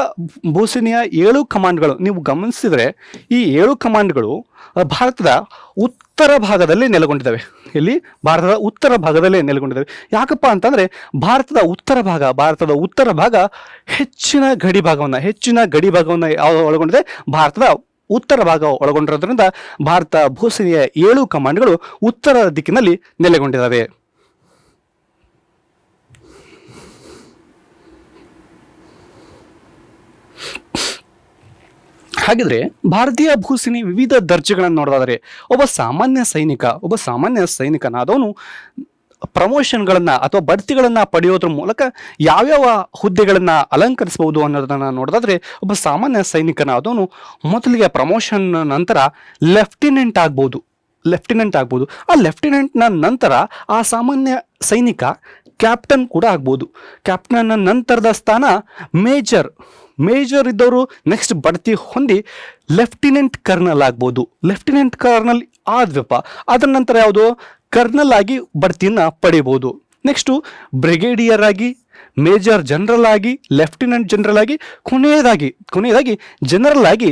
ಭೂಸೇನೆಯ ಏಳು ಕಮಾಂಡ್ಗಳು ನೀವು ಗಮನಿಸಿದರೆ ಈ ಏಳು ಕಮಾಂಡ್ಗಳು, ಭಾರತದ ಭಾರತದ ಉತ್ತರ ಭಾಗದಲ್ಲಿ ನೆಲೆಗೊಂಡಿದ್ದಾವೆ. ಇಲ್ಲಿ ಭಾರತದ ಉತ್ತರ ಭಾಗದಲ್ಲೇ ನೆಲೆಗೊಂಡಿದ್ದಾವೆ. ಯಾಕಪ್ಪ ಅಂತಂದ್ರೆ ಭಾರತದ ಉತ್ತರ ಭಾಗ, ಭಾರತದ ಉತ್ತರ ಭಾಗ ಹೆಚ್ಚಿನ ಗಡಿ ಭಾಗವನ್ನ, ಹೆಚ್ಚಿನ ಗಡಿ ಭಾಗವನ್ನ ಯಾವ ಒಳಗೊಂಡಿದೆ? ಭಾರತದ ಉತ್ತರ ಭಾಗ ಒಳಗೊಂಡಿರೋದ್ರಿಂದ ಭಾರತ ಭೂಸೇನೆಯ ಏಳು ಕಮಾಂಡ್ಗಳು ಉತ್ತರ ದಿಕ್ಕಿನಲ್ಲಿ ನೆಲೆಗೊಂಡಿದ್ದಾವೆ. ಹಾಗಿದ್ರೆ ಭಾರತೀಯ ಭೂಸೇನೆ ವಿವಿಧ ದರ್ಜೆಗಳನ್ನು ನೋಡೋದಾದರೆ ಒಬ್ಬ ಸಾಮಾನ್ಯ ಸೈನಿಕ, ಒಬ್ಬ ಸಾಮಾನ್ಯ ಸೈನಿಕನಾದವನು ಪ್ರಮೋಷನ್ಗಳನ್ನು ಅಥವಾ ಬಡ್ತಿಗಳನ್ನು ಪಡೆಯೋದ್ರ ಮೂಲಕ ಯಾವ್ಯಾವ ಹುದ್ದೆಗಳನ್ನು ಅಲಂಕರಿಸಬಹುದು ಅನ್ನೋದನ್ನು ನೋಡೋದಾದರೆ ಒಬ್ಬ ಸಾಮಾನ್ಯ ಸೈನಿಕನಾದವನು ಮೊದಲಿಗೆ ಪ್ರಮೋಷನ್ ನಂತರ ಲೆಫ್ಟಿನೆಂಟ್ ಆಗ್ಬೋದು ಲೆಫ್ಟಿನೆಂಟ್ ಆಗ್ಬೋದು. ಆ ಲೆಫ್ಟಿನೆಂಟ್ನ ನಂತರ ಆ ಸಾಮಾನ್ಯ ಸೈನಿಕ ಕ್ಯಾಪ್ಟನ್ ಕೂಡ ಆಗ್ಬೋದು. ಕ್ಯಾಪ್ಟನ್ನ ನಂತರದ ಸ್ಥಾನ ಮೇಜರ್ ಮೇಜರ್ ಇದ್ದವರು ನೆಕ್ಸ್ಟ್ ಬಡ್ತಿ ಹೊಂದಿ ಲೆಫ್ಟಿನೆಂಟ್ ಕರ್ನಲ್ ಆಗ್ಬೋದು. ಲೆಫ್ಟಿನೆಂಟ್ ಕರ್ನಲ್ ಆದ್ವಪ್ಪ ಅದರ ನಂತರ ಯಾವುದು? ಕರ್ನಲ್ ಆಗಿ ಬಡ್ತಿಯನ್ನು ಪಡಿಬೋದು. ನೆಕ್ಸ್ಟು ಬ್ರಿಗೇಡಿಯರ್ ಆಗಿ ಮೇಜರ್ ಜನರಲ್ ಆಗಿ ಲೆಫ್ಟಿನೆಂಟ್ ಜನರಲ್ ಆಗಿ, ಕೊನೆಯದಾಗಿ ಕೊನೆಯದಾಗಿ ಜನರಲ್ ಆಗಿ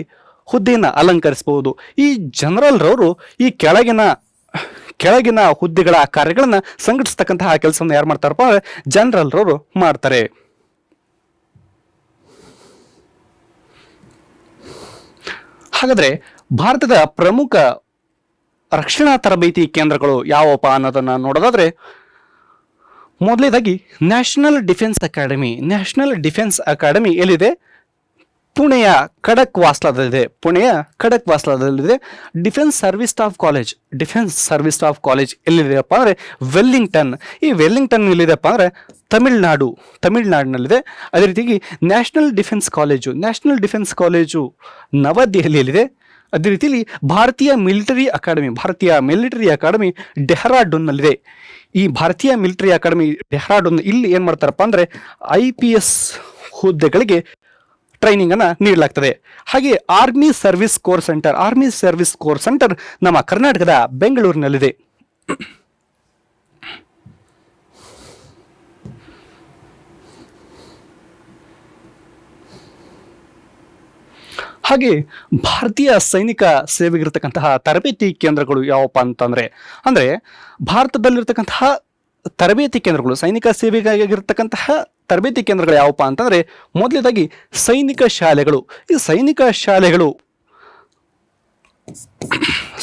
ಹುದ್ದೆಯನ್ನು ಅಲಂಕರಿಸಬಹುದು ಈ ಜನರಲ್ರವರು ಈ ಕೆಳಗಿನ ಕೆಳಗಿನ ಹುದ್ದೆಗಳ ಕಾರ್ಯಗಳನ್ನು ಸಂಘಟಿಸ್ತಕ್ಕಂತಹ ಕೆಲಸವನ್ನು ಯಾರು ಮಾಡ್ತಾರಪ್ಪ? ಅಂದ್ರೆ ಜನರಲ್ರವರು ಮಾಡ್ತಾರೆ. ಹಾಗಾದ್ರೆ ಭಾರತದ ಪ್ರಮುಖ ರಕ್ಷಣಾ ತರಬೇತಿ ಕೇಂದ್ರಗಳು ಯಾವಪ್ಪ ಅನ್ನೋದನ್ನ ನೋಡೋದಾದ್ರೆ ಮೊದಲೇದಾಗಿ national defence academy, national defence academy ಎಲ್ಲಿದೆ? ಪುಣೆಯ ಖಡಕ್ ವಾಸ್ಲಾದಲ್ಲಿದೆ. ಪುಣೆಯ ಖಡಕ್ ವಾಸ್ಲಾದಲ್ಲಿದೆ. Defence service staff college, defence service staff college ಎಲ್ಲಿದೆಯಪ್ಪ ಅಂದರೆ ವೆಲ್ಲಿಂಗ್ಟನ್. ಈ ವೆಲ್ಲಿಂಗ್ಟನ್ ಎಲ್ಲಿದೆಪ್ಪ ಅಂದರೆ ತಮಿಳ್ನಾಡು, ತಮಿಳ್ನಾಡಿನಲ್ಲಿದೆ. ಅದೇ ರೀತಿಯಾಗಿ national defence college, national defence college ನವದೆಹಲಿಯಲ್ಲಿದೆ. ಅದೇ ರೀತಿಯಲ್ಲಿ ಭಾರತೀಯ ಮಿಲಿಟರಿ ಅಕಾಡೆಮಿ, ಭಾರತೀಯ ಮಿಲಿಟರಿ ಅಕಾಡೆಮಿ ಡೆಹ್ರಾಡೂನ್ನಲ್ಲಿದೆ. ಈ ಭಾರತೀಯ ಮಿಲಿಟರಿ ಅಕಾಡೆಮಿ ಡೆಹ್ರಾಡೂನ್ ಇಲ್ಲಿ ಏನು ಮಾಡ್ತಾರಪ್ಪ ಅಂದರೆ ಐ ಪಿ ಎಸ್ ಹುದ್ದೆಗಳಿಗೆ ಟ್ರೈನಿಂಗ್ ಅನ್ನ ನೀಡಲಾಗ್ತದೆ. ಹಾಗೆ army service corps centre, army service corps centre ನಮ್ಮ ಕರ್ನಾಟಕದ ಬೆಂಗಳೂರಿನಲ್ಲಿದೆ. ಹಾಗೆ ಭಾರತೀಯ ಸೈನಿಕ ಸೇವೆಗಿರ್ತಕ್ಕಂತಹ ತರಬೇತಿ ಕೇಂದ್ರಗಳು ಯಾವಪ್ಪ ಅಂತಂದ್ರೆ, ಅಂದ್ರೆ ಭಾರತದಲ್ಲಿರ್ತಕ್ಕಂತಹ ತರಬೇತಿ ಕೇಂದ್ರಗಳು, ಸೈನಿಕ ಸೇವೆಗಾಗಿರ್ತಕ್ಕಂತಹ ತರಬೇತಿ ಕೇಂದ್ರಗಳು ಯಾವಪ್ಪ ಅಂತಂದರೆ ಮೊದಲನೇದಾಗಿ ಸೈನಿಕ ಶಾಲೆಗಳು. ಈ ಸೈನಿಕ ಶಾಲೆಗಳು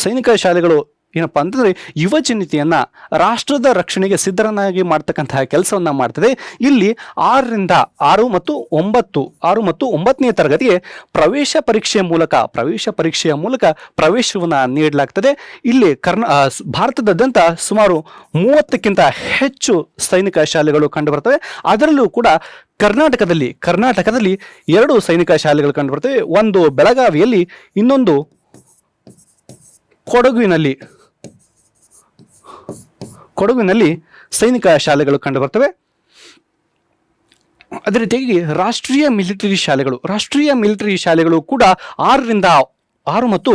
ಸೈನಿಕ ಶಾಲೆಗಳು ಏನಪ್ಪಾ ಅಂತಂದ್ರೆ ಯುವ ಜನತೆಯನ್ನ ರಾಷ್ಟ್ರದ ರಕ್ಷಣೆಗೆ ಸಿದ್ಧರನ್ನಾಗಿ ಮಾಡ್ತಕ್ಕಂತಹ ಕೆಲಸವನ್ನ ಮಾಡ್ತದೆ. ಇಲ್ಲಿ ಆರರಿಂದ ಆರು ಮತ್ತು ಒಂಬತ್ತು, ಆರು ಮತ್ತು ಒಂಬತ್ತನೇ ತರಗತಿಗೆ ಪ್ರವೇಶ ಪರೀಕ್ಷೆಯ ಮೂಲಕ, ಪ್ರವೇಶ ಪರೀಕ್ಷೆಯ ಮೂಲಕ ಪ್ರವೇಶವನ್ನ ನೀಡಲಾಗ್ತದೆ. ಇಲ್ಲಿ ಕರ್ನಾ ಭಾರತದಾದ್ಯಂತ ಸುಮಾರು ಮೂವತ್ತಕ್ಕಿಂತ ಹೆಚ್ಚು ಸೈನಿಕ ಶಾಲೆಗಳು ಕಂಡುಬರ್ತವೆ. ಅದರಲ್ಲೂ ಕೂಡ ಕರ್ನಾಟಕದಲ್ಲಿ ಕರ್ನಾಟಕದಲ್ಲಿ ಎರಡು ಸೈನಿಕ ಶಾಲೆಗಳು ಕಂಡುಬರ್ತವೆ. ಒಂದು ಬೆಳಗಾವಿಯಲ್ಲಿ, ಇನ್ನೊಂದು ಕೊಡಗುವಿನಲ್ಲಿ ಕೊಡಗಿನಲ್ಲಿ ಸೈನಿಕ ಶಾಲೆಗಳು ಕಂಡುಬರ್ತವೆ ಅದೇ ರೀತಿಯಾಗಿ ರಾಷ್ಟ್ರೀಯ ಮಿಲಿಟರಿ ಶಾಲೆಗಳು, ರಾಷ್ಟ್ರೀಯ ಮಿಲಿಟರಿ ಶಾಲೆಗಳು ಕೂಡ ಆರರಿಂದ ಆರು ಮತ್ತು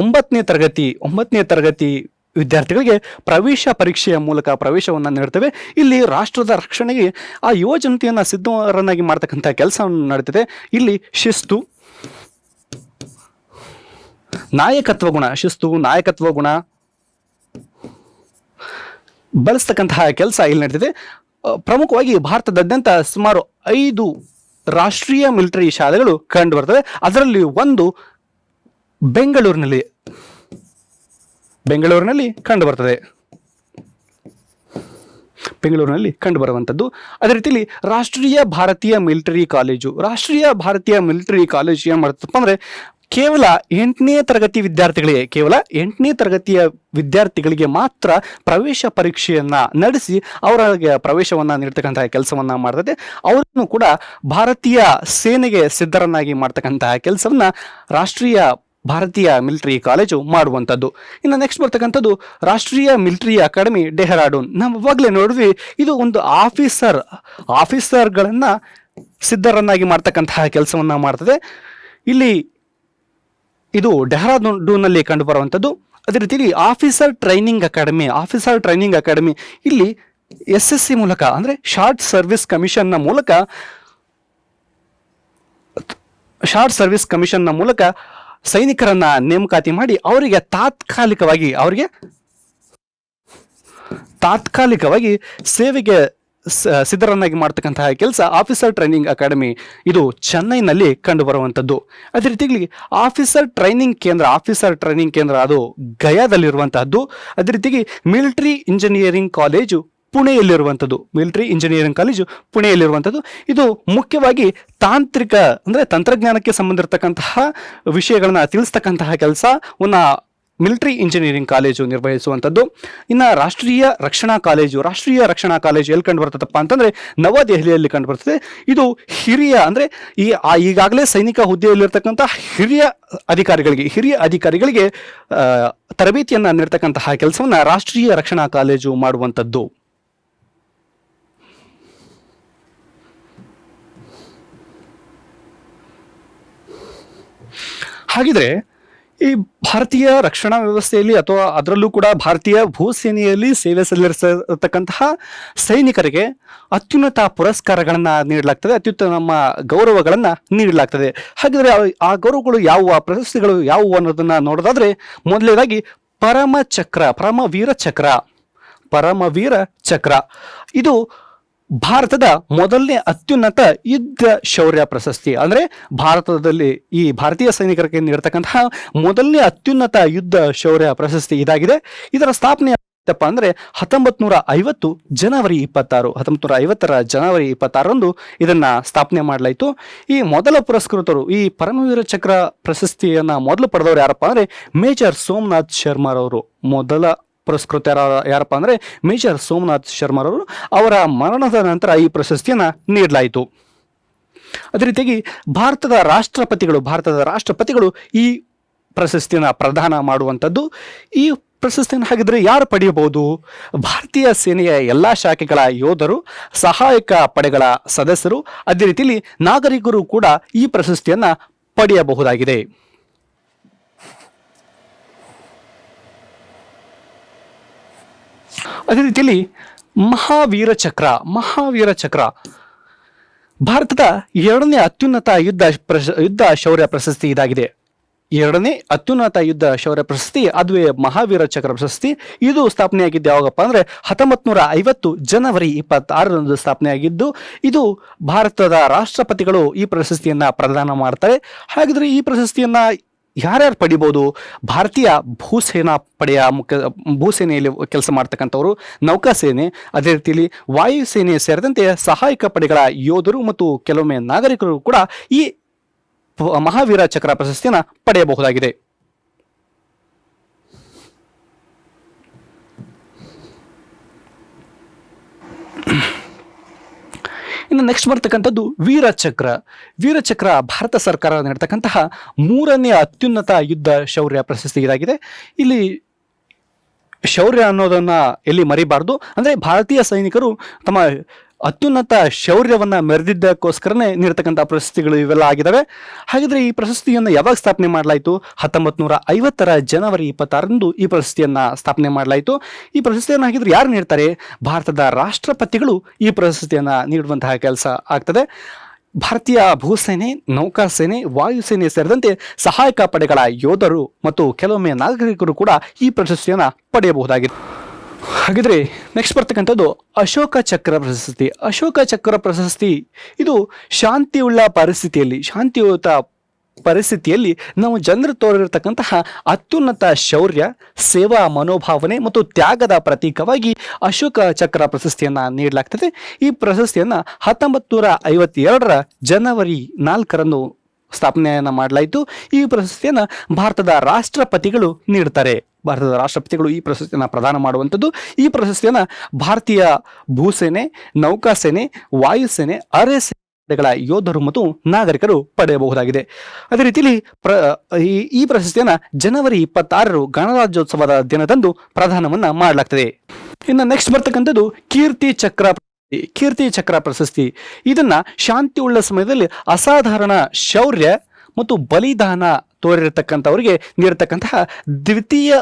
ಒಂಬತ್ತನೇ ತರಗತಿ ಒಂಬತ್ತನೇ ತರಗತಿ ವಿದ್ಯಾರ್ಥಿಗಳಿಗೆ ಪ್ರವೇಶ ಪರೀಕ್ಷೆಯ ಮೂಲಕ ಪ್ರವೇಶವನ್ನು ನೀಡುತ್ತವೆ. ಇಲ್ಲಿ ರಾಷ್ಟ್ರದ ರಕ್ಷಣೆಗೆ ಆ ಯುವ ಜನತೆಯನ್ನು ಸಿದ್ಧರನ್ನಾಗಿ ಮಾಡ್ತಕ್ಕಂಥ ಕೆಲಸವನ್ನು ನಡೀತದೆ. ಇಲ್ಲಿ ಶಿಸ್ತು, ನಾಯಕತ್ವ ಗುಣ, ಶಿಸ್ತು, ನಾಯಕತ್ವ ಗುಣ ಬಳಸ್ತಕ್ಕಂತಹ ಕೆಲಸ ಇಲ್ಲಿ ನಡೆದಿದೆ ಪ್ರಮುಖವಾಗಿ ಭಾರತದಾದ್ಯಂತ ಸುಮಾರು ಐದು ರಾಷ್ಟ್ರೀಯ ಮಿಲಿಟರಿ ಶಾಲೆಗಳು ಕಂಡು ಬರ್ತವೆ. ಅದರಲ್ಲಿ ಒಂದು ಬೆಂಗಳೂರಿನಲ್ಲಿ ಬೆಂಗಳೂರಿನಲ್ಲಿ ಕಂಡು ಬರ್ತದೆ. ಬೆಂಗಳೂರಿನಲ್ಲಿ ಕಂಡುಬರುವಂಥದ್ದು ಅದೇ ರೀತಿಯಲ್ಲಿ ರಾಷ್ಟ್ರೀಯ ಭಾರತೀಯ ಮಿಲಿಟರಿ ಕಾಲೇಜು, ರಾಷ್ಟ್ರೀಯ ಭಾರತೀಯ ಮಿಲಿಟರಿ ಕಾಲೇಜು ಏನು ಮಾಡ್ತಪ್ಪ ಅಂದರೆ ಕೇವಲ ಎಂಟನೇ ತರಗತಿ ವಿದ್ಯಾರ್ಥಿಗಳಿಗೆ, ಕೇವಲ ಎಂಟನೇ ತರಗತಿಯ ವಿದ್ಯಾರ್ಥಿಗಳಿಗೆ ಮಾತ್ರ ಪ್ರವೇಶ ಪರೀಕ್ಷೆಯನ್ನ ನಡೆಸಿ ಅವರಿಗೆ ಪ್ರವೇಶವನ್ನ ನೀಡ್ತಕ್ಕಂತಹ ಕೆಲಸವನ್ನ ಮಾಡ್ತದೆ. ಅವರನ್ನು ಕೂಡ ಭಾರತೀಯ ಸೇನೆಗೆ ಸಿದ್ಧರನ್ನಾಗಿ ಮಾಡ್ತಕ್ಕಂತಹ ಕೆಲಸವನ್ನ ರಾಷ್ಟ್ರೀಯ ಭಾರತೀಯ ಮಿಲಿಟರಿ ಕಾಲೇಜು ಮಾಡುವಂಥದ್ದು. ಇನ್ನು ನೆಕ್ಸ್ಟ್ ಬರ್ತಕ್ಕಂಥದ್ದು ರಾಷ್ಟ್ರೀಯ ಮಿಲಿಟರಿ ಅಕಾಡೆಮಿ, ಡೆಹರಾಡೂನ್. ನಾವು ಅವಾಗಲೇ ನೋಡಿದ್ವಿ, ಇದು ಒಂದು ಆಫೀಸರ್, ಆಫೀಸರ್ಗಳನ್ನು ಸಿದ್ಧರನ್ನಾಗಿ ಮಾಡ್ತಕ್ಕಂತಹ ಕೆಲಸವನ್ನು ಮಾಡ್ತದೆ. ಇಲ್ಲಿ ಇದು ಡೆಹ್ರಾಡೂನ್ನಲ್ಲಿ ಕಂಡುಬರುವಂಥದ್ದು. ಅದೇ ರೀತಿಯಲ್ಲಿ officer training academy, officer training academy ಇಲ್ಲಿ ಎಸ್ ಎಸ್ ಸಿ ಮೂಲಕ ಅಂದರೆ ಶಾರ್ಟ್ ಸರ್ವಿಸ್ ಕಮಿಷನ್ನ ಮೂಲಕ ಶಾರ್ಟ್ ಸರ್ವಿಸ್ ಕಮಿಷನ್ನ ಮೂಲಕ ಸೈನಿಕರನ್ನ ನೇಮಕಾತಿ ಮಾಡಿ ಅವರಿಗೆ ತಾತ್ಕಾಲಿಕವಾಗಿ ಅವರಿಗೆ ತಾತ್ಕಾಲಿಕವಾಗಿ ಸೇವೆಗೆ ಸಿದ್ಧರನ್ನಾಗಿ ಮಾಡ್ತಕ್ಕಂತಹ ಕೆಲಸ ಆಫೀಸರ್ ಟ್ರೈನಿಂಗ್ ಅಕಾಡೆಮಿ ಇದು ಚೆನ್ನೈನಲ್ಲಿ ಕಂಡುಬರುವಂಥದ್ದು. ಅದೇ ರೀತಿಯಾಗಿ ಆಫೀಸರ್ ಟ್ರೈನಿಂಗ್ ಕೇಂದ್ರ, ಆಫೀಸರ್ ಟ್ರೈನಿಂಗ್ ಕೇಂದ್ರ ಅದು ಗಯಾದಲ್ಲಿರುವಂತಹದ್ದು. ಅದೇ ರೀತಿಗೆ ಮಿಲಿಟರಿ ಇಂಜಿನಿಯರಿಂಗ್ ಕಾಲೇಜು ಪುಣೆಯಲ್ಲಿರುವಂಥದ್ದು. ಮಿಲಿಟರಿ ಇಂಜಿನಿಯರಿಂಗ್ ಕಾಲೇಜು ಪುಣೆಯಲ್ಲಿರುವಂಥದ್ದು. ಇದು ಮುಖ್ಯವಾಗಿ ತಾಂತ್ರಿಕ, ಅಂದರೆ ತಂತ್ರಜ್ಞಾನಕ್ಕೆ ಸಂಬಂಧಿರತಕ್ಕಂತಹ ವಿಷಯಗಳನ್ನ ತಿಳಿಸ್ತಕ್ಕಂತಹ ಕೆಲಸವನ್ನ ಮಿಲಿಟರಿ ಇಂಜಿನಿಯರಿಂಗ್ ಕಾಲೇಜು ನಿರ್ವಹಿಸುವಂಥದ್ದು. ಇನ್ನು ರಾಷ್ಟ್ರೀಯ ರಕ್ಷಣಾ ಕಾಲೇಜು, ರಾಷ್ಟ್ರೀಯ ರಕ್ಷಣಾ ಕಾಲೇಜು ಎಲ್ಲಿ ಕಂಡು ಬರ್ತದಪ್ಪ ಅಂತಂದರೆ ನವದೆಹಲಿಯಲ್ಲಿ ಕಂಡು ಬರ್ತದೆ ಇದು ಹಿರಿಯ ಅಂದರೆ ಈ ಈಗಾಗಲೇ ಸೈನಿಕ ಹುದ್ದೆಯಲ್ಲಿರ್ತಕ್ಕಂಥ ಹಿರಿಯ ಅಧಿಕಾರಿಗಳಿಗೆ ಹಿರಿಯ ಅಧಿಕಾರಿಗಳಿಗೆ ತರಬೇತಿಯನ್ನ ನೀಡ್ತಕ್ಕಂತಹ ಕೆಲಸವನ್ನು ರಾಷ್ಟ್ರೀಯ ರಕ್ಷಣಾ ಕಾಲೇಜು ಮಾಡುವಂಥದ್ದು. ಹಾಗಿದ್ರೆ ಈ ಭಾರತೀಯ ರಕ್ಷಣಾ ವ್ಯವಸ್ಥೆಯಲ್ಲಿ ಅಥವಾ ಅದರಲ್ಲೂ ಕೂಡ ಭಾರತೀಯ ಭೂಸೇನೆಯಲ್ಲಿ ಸೇವೆ ಸಲ್ಲಿಸತಕ್ಕಂತಹ ಸೈನಿಕರಿಗೆ ಅತ್ಯುನ್ನತ ಪುರಸ್ಕಾರಗಳನ್ನು ನೀಡಲಾಗ್ತದೆ. ಅತ್ಯುತ್ತಮ ಗೌರವಗಳನ್ನು ನೀಡಲಾಗ್ತದೆ. ಹಾಗಿದ್ರೆ ಆ- ಗೌರವಗಳು ಯಾವುವು ಪ್ರಶಸ್ತಿಗಳು ಯಾವುವು ಅನ್ನೋದನ್ನ ನೋಡೋದಾದ್ರೆ ಮೊದಲನೇದಾಗಿ ಪರಮ ಚಕ್ರ ಪರಮವೀರ ಚಕ್ರ. ಪರಮವೀರ ಚಕ್ರ. ಇದು ಭಾರತದ ಮೊದಲನೇ ಅತ್ಯುನ್ನತ ಯುದ್ಧ ಶೌರ್ಯ ಪ್ರಶಸ್ತಿ. ಅಂದ್ರೆ ಭಾರತದಲ್ಲಿ ಈ ಭಾರತೀಯ ಸೈನಿಕರಿಗೆ ನೀಡತಕ್ಕಂತಹ ಮೊದಲನೇ ಅತ್ಯುನ್ನತ ಯುದ್ಧ ಶೌರ್ಯ ಪ್ರಶಸ್ತಿ ಇದಾಗಿದೆ. ಇದರ ಸ್ಥಾಪನೆ ಪ್ಪ ಅಂದ್ರೆ ಹತ್ತೊಂಬತ್ ನೂರ ಐವತ್ತು ಜನವರಿ ಇಪ್ಪತ್ತಾರು. ಹತ್ತೊಂಬತ್ ನೂರ ಐವತ್ತರ ಜನವರಿ ಇಪ್ಪತ್ತಾರರಂದು ಇದನ್ನ ಸ್ಥಾಪನೆ ಮಾಡಲಾಯಿತು. ಈ ಮೊದಲ ಪುರಸ್ಕೃತರು, ಈ ಪರಮವೀರ ಚಕ್ರ ಪ್ರಶಸ್ತಿಯನ್ನ ಮೊದಲು ಪಡೆದವರು ಯಾರಪ್ಪ ಅಂದ್ರೆ ಮೇಜರ್ ಸೋಮನಾಥ್ ಶರ್ಮಾರವರು. ಮೊದಲ ಪುರಸ್ಕೃತ ಯಾರ- ಯಾರಪ್ಪ ಅಂದ್ರೆ ಮೇಜರ್ ಸೋಮನಾಥ್ ಶರ್ಮಾರವರು ಅವರ ಮರಣದ ನಂತರ ಈ ಪ್ರಶಸ್ತಿಯನ್ನ ನೀಡಲಾಯಿತು. ಅದೇ ರೀತಿಯಾಗಿ ಭಾರತದ ರಾಷ್ಟ್ರಪತಿಗಳು ಭಾರತದ ರಾಷ್ಟ್ರಪತಿಗಳು ಈ ಪ್ರಶಸ್ತಿಯನ್ನು ಪ್ರದಾನ ಮಾಡುವಂಥದ್ದು. ಈ ಪ್ರಶಸ್ತಿಯನ್ನು ಹಾಗಿದ್ರೆ ಯಾರು ಪಡೆಯಬಹುದು? ಭಾರತೀಯ ಸೇನೆಯ ಎಲ್ಲ ಶಾಖೆಗಳ ಯೋಧರು, ಸಹಾಯಕ ಪಡೆಗಳ ಸದಸ್ಯರು, ಅದೇ ರೀತಿಯಲ್ಲಿ ನಾಗರಿಕರು ಕೂಡ ಈ ಪ್ರಶಸ್ತಿಯನ್ನ ಪಡೆಯಬಹುದಾಗಿದೆ. ಅದೇ ರೀತಿಯಲ್ಲಿ ಮಹಾವೀರ ಚಕ್ರ ಮಹಾವೀರ ಚಕ್ರ. ಭಾರತದ ಎರಡನೇ ಅತ್ಯುನ್ನತ ಯುದ್ಧ ಪ್ರಶ, ಯುದ್ಧ ಶೌರ್ಯ ಪ್ರಶಸ್ತಿ ಇದಾಗಿದೆ. ಎರಡನೇ ಅತ್ಯುನ್ನತ ಯುದ್ಧ ಶೌರ್ಯ ಪ್ರಶಸ್ತಿ, ಅದುವೇ ಮಹಾವೀರ ಚಕ್ರ ಪ್ರಶಸ್ತಿ. ಇದು ಸ್ಥಾಪನೆಯಾಗಿದ್ದು ಯಾವಾಗಪ್ಪ ಅಂದರೆ ಹತ್ತೊಂಬತ್ನೂರ ಐವತ್ತು ಜನವರಿ ಇಪ್ಪತ್ತಾರರಂದು ಸ್ಥಾಪನೆಯಾಗಿದ್ದು, ಇದು ಭಾರತದ ರಾಷ್ಟ್ರಪತಿಗಳು ಈ ಪ್ರಶಸ್ತಿಯನ್ನು ಪ್ರದಾನ ಮಾಡ್ತಾರೆ. ಹಾಗಿದ್ರೆ ಈ ಪ್ರಶಸ್ತಿಯನ್ನ ಯಾರ್ಯಾರು ಪಡಿಬೋದು? ಭಾರತೀಯ ಭೂಸೇನಾ ಪಡೆಯ ಮುಖ್ಯ, ಭೂಸೇನೆಯಲ್ಲಿ ಕೆಲಸ ಮಾಡ್ತಕ್ಕಂಥವ್ರು, ನೌಕಾಸೇನೆ, ಅದೇ ರೀತಿಯಲ್ಲಿ ವಾಯುಸೇನೆ ಸೇರಿದಂತೆ ಸಹಾಯಕ ಪಡೆಗಳ ಯೋಧರು ಮತ್ತು ಕೆಲವೊಮ್ಮೆ ನಾಗರಿಕರು ಕೂಡ ಈ ಮಹಾವೀರ ಚಕ್ರ ಪ್ರಶಸ್ತಿಯನ್ನು ಪಡೆಯಬಹುದಾಗಿದೆ. ಇನ್ನು ನೆಕ್ಸ್ಟ್ ಬರ್ತಕ್ಕಂಥದ್ದು ವೀರಚಕ್ರ. ವೀರಚಕ್ರ ಭಾರತ ಸರ್ಕಾರ ನೀಡತಕ್ಕಂತಹ ಮೂರನೇ ಅತ್ಯುನ್ನತ ಯುದ್ಧ ಶೌರ್ಯ ಪ್ರಶಸ್ತಿ ಇದಾಗಿದೆ. ಇಲ್ಲಿ ಶೌರ್ಯ ಅನ್ನೋದನ್ನ ಎಲ್ಲಿ ಮರಿಬಾರ್ದು? ಅಂದರೆ ಭಾರತೀಯ ಸೈನಿಕರು ತಮ್ಮ ಅತ್ಯುನ್ನತ ಶೌರ್ಯವನ್ನ ಮೆರೆದಿದ್ದಕ್ಕೋಸ್ಕರನೇ ನೀಡತಕ್ಕಂಥ ಪ್ರಶಸ್ತಿಗಳು ಇವೆಲ್ಲ ಆಗಿದ್ದಾವೆ ಹಾಗಿದ್ರೆ ಈ ಪ್ರಶಸ್ತಿಯನ್ನು ಯಾವಾಗ ಸ್ಥಾಪನೆ ಮಾಡಲಾಯಿತು? ಹತ್ತೊಂಬತ್ ನೂರ ಐವತ್ತರ ಜನವರಿ ಇಪ್ಪತ್ತಾರರಂದು ಈ ಪ್ರಶಸ್ತಿಯನ್ನ ಸ್ಥಾಪನೆ ಮಾಡಲಾಯಿತು. ಈ ಪ್ರಶಸ್ತಿಯನ್ನು ಹಾಗಿದ್ರೆ ಯಾರು ನೀಡ್ತಾರೆ? ಭಾರತದ ರಾಷ್ಟ್ರಪತಿಗಳು ಈ ಪ್ರಶಸ್ತಿಯನ್ನ ನೀಡುವಂತಹ ಕೆಲಸ ಆಗ್ತದೆ. ಭಾರತೀಯ ಭೂಸೇನೆ, ನೌಕಾಸೇನೆ, ವಾಯುಸೇನೆ ಸೇರಿದಂತೆ ಸಹಾಯಕ ಪಡೆಗಳ ಯೋಧರು ಮತ್ತು ಕೆಲವೊಮ್ಮೆ ನಾಗರಿಕರು ಕೂಡ ಈ ಪ್ರಶಸ್ತಿಯನ್ನ ಪಡೆಯಬಹುದಾಗಿದೆ ಹಾಗಿದ್ರೆ ನೆಕ್ಸ್ಟ್ ಬರ್ತಕ್ಕಂಥದ್ದು ಅಶೋಕ ಚಕ್ರ ಪ್ರಶಸ್ತಿ. ಅಶೋಕ ಚಕ್ರ ಪ್ರಶಸ್ತಿ ಇದು ಶಾಂತಿಯುಳ್ಳ ಪರಿಸ್ಥಿತಿಯಲ್ಲಿ, ಶಾಂತಿಯುತ ಪರಿಸ್ಥಿತಿಯಲ್ಲಿ ನಾವು ಜನರು ತೋರಿರತಕ್ಕಂತಹ ಅತ್ಯುನ್ನತ ಶೌರ್ಯ, ಸೇವಾ ಮನೋಭಾವನೆ ಮತ್ತು ತ್ಯಾಗದ ಪ್ರತೀಕವಾಗಿ ಅಶೋಕ ಚಕ್ರ ಪ್ರಶಸ್ತಿಯನ್ನ ನೀಡಲಾಗ್ತದೆ. ಈ ಪ್ರಶಸ್ತಿಯನ್ನ ಹತ್ತೊಂಬತ್ತು ನೂರ ಐವತ್ತೆರಡರ ಜನವರಿ ನಾಲ್ಕರಂದು ಸ್ಥಾಪನೆಯನ್ನ ಮಾಡಲಾಯಿತು. ಈ ಪ್ರಶಸ್ತಿಯನ್ನ ಭಾರತದ ರಾಷ್ಟ್ರಪತಿಗಳು ನೀಡ್ತಾರೆ ಭಾರತದ ರಾಷ್ಟ್ರಪತಿಗಳು ಈ ಪ್ರಶಸ್ತಿಯನ್ನು ಪ್ರದಾನ ಮಾಡುವಂಥದ್ದು. ಈ ಪ್ರಶಸ್ತಿಯನ್ನು ಭಾರತೀಯ ಭೂಸೇನೆ, ನೌಕಾಸೇನೆ, ವಾಯುಸೇನೆ ಅರೆ ಸೇನೆಗಳ ಯೋಧರು ಮತ್ತು ನಾಗರಿಕರು ಪಡೆಯಬಹುದಾಗಿದೆ. ಅದೇ ರೀತಿಯಲ್ಲಿ ಪ್ರ, ಈ ಪ್ರಶಸ್ತಿಯನ್ನು ಜನವರಿ ಇಪ್ಪತ್ತಾರರು ಗಣರಾಜ್ಯೋತ್ಸವದ ದಿನದಂದು ಪ್ರದಾನವನ್ನು ಮಾಡಲಾಗ್ತದೆ. ಇನ್ನು ನೆಕ್ಸ್ಟ್ ಬರ್ತಕ್ಕಂಥದ್ದು ಕೀರ್ತಿ ಚಕ್ರ. ಕೀರ್ತಿ ಚಕ್ರ ಪ್ರಶಸ್ತಿ. ಇದನ್ನು ಶಾಂತಿ ಉಳ್ಳ ಸಮಯದಲ್ಲಿ ಅಸಾಧಾರಣ ಶೌರ್ಯ ಮತ್ತು ಬಲಿದಾನ ತೋರಿರತಕ್ಕಂಥವರಿಗೆ ನೀಡತಕ್ಕಂತಹ ದ್ವಿತೀಯ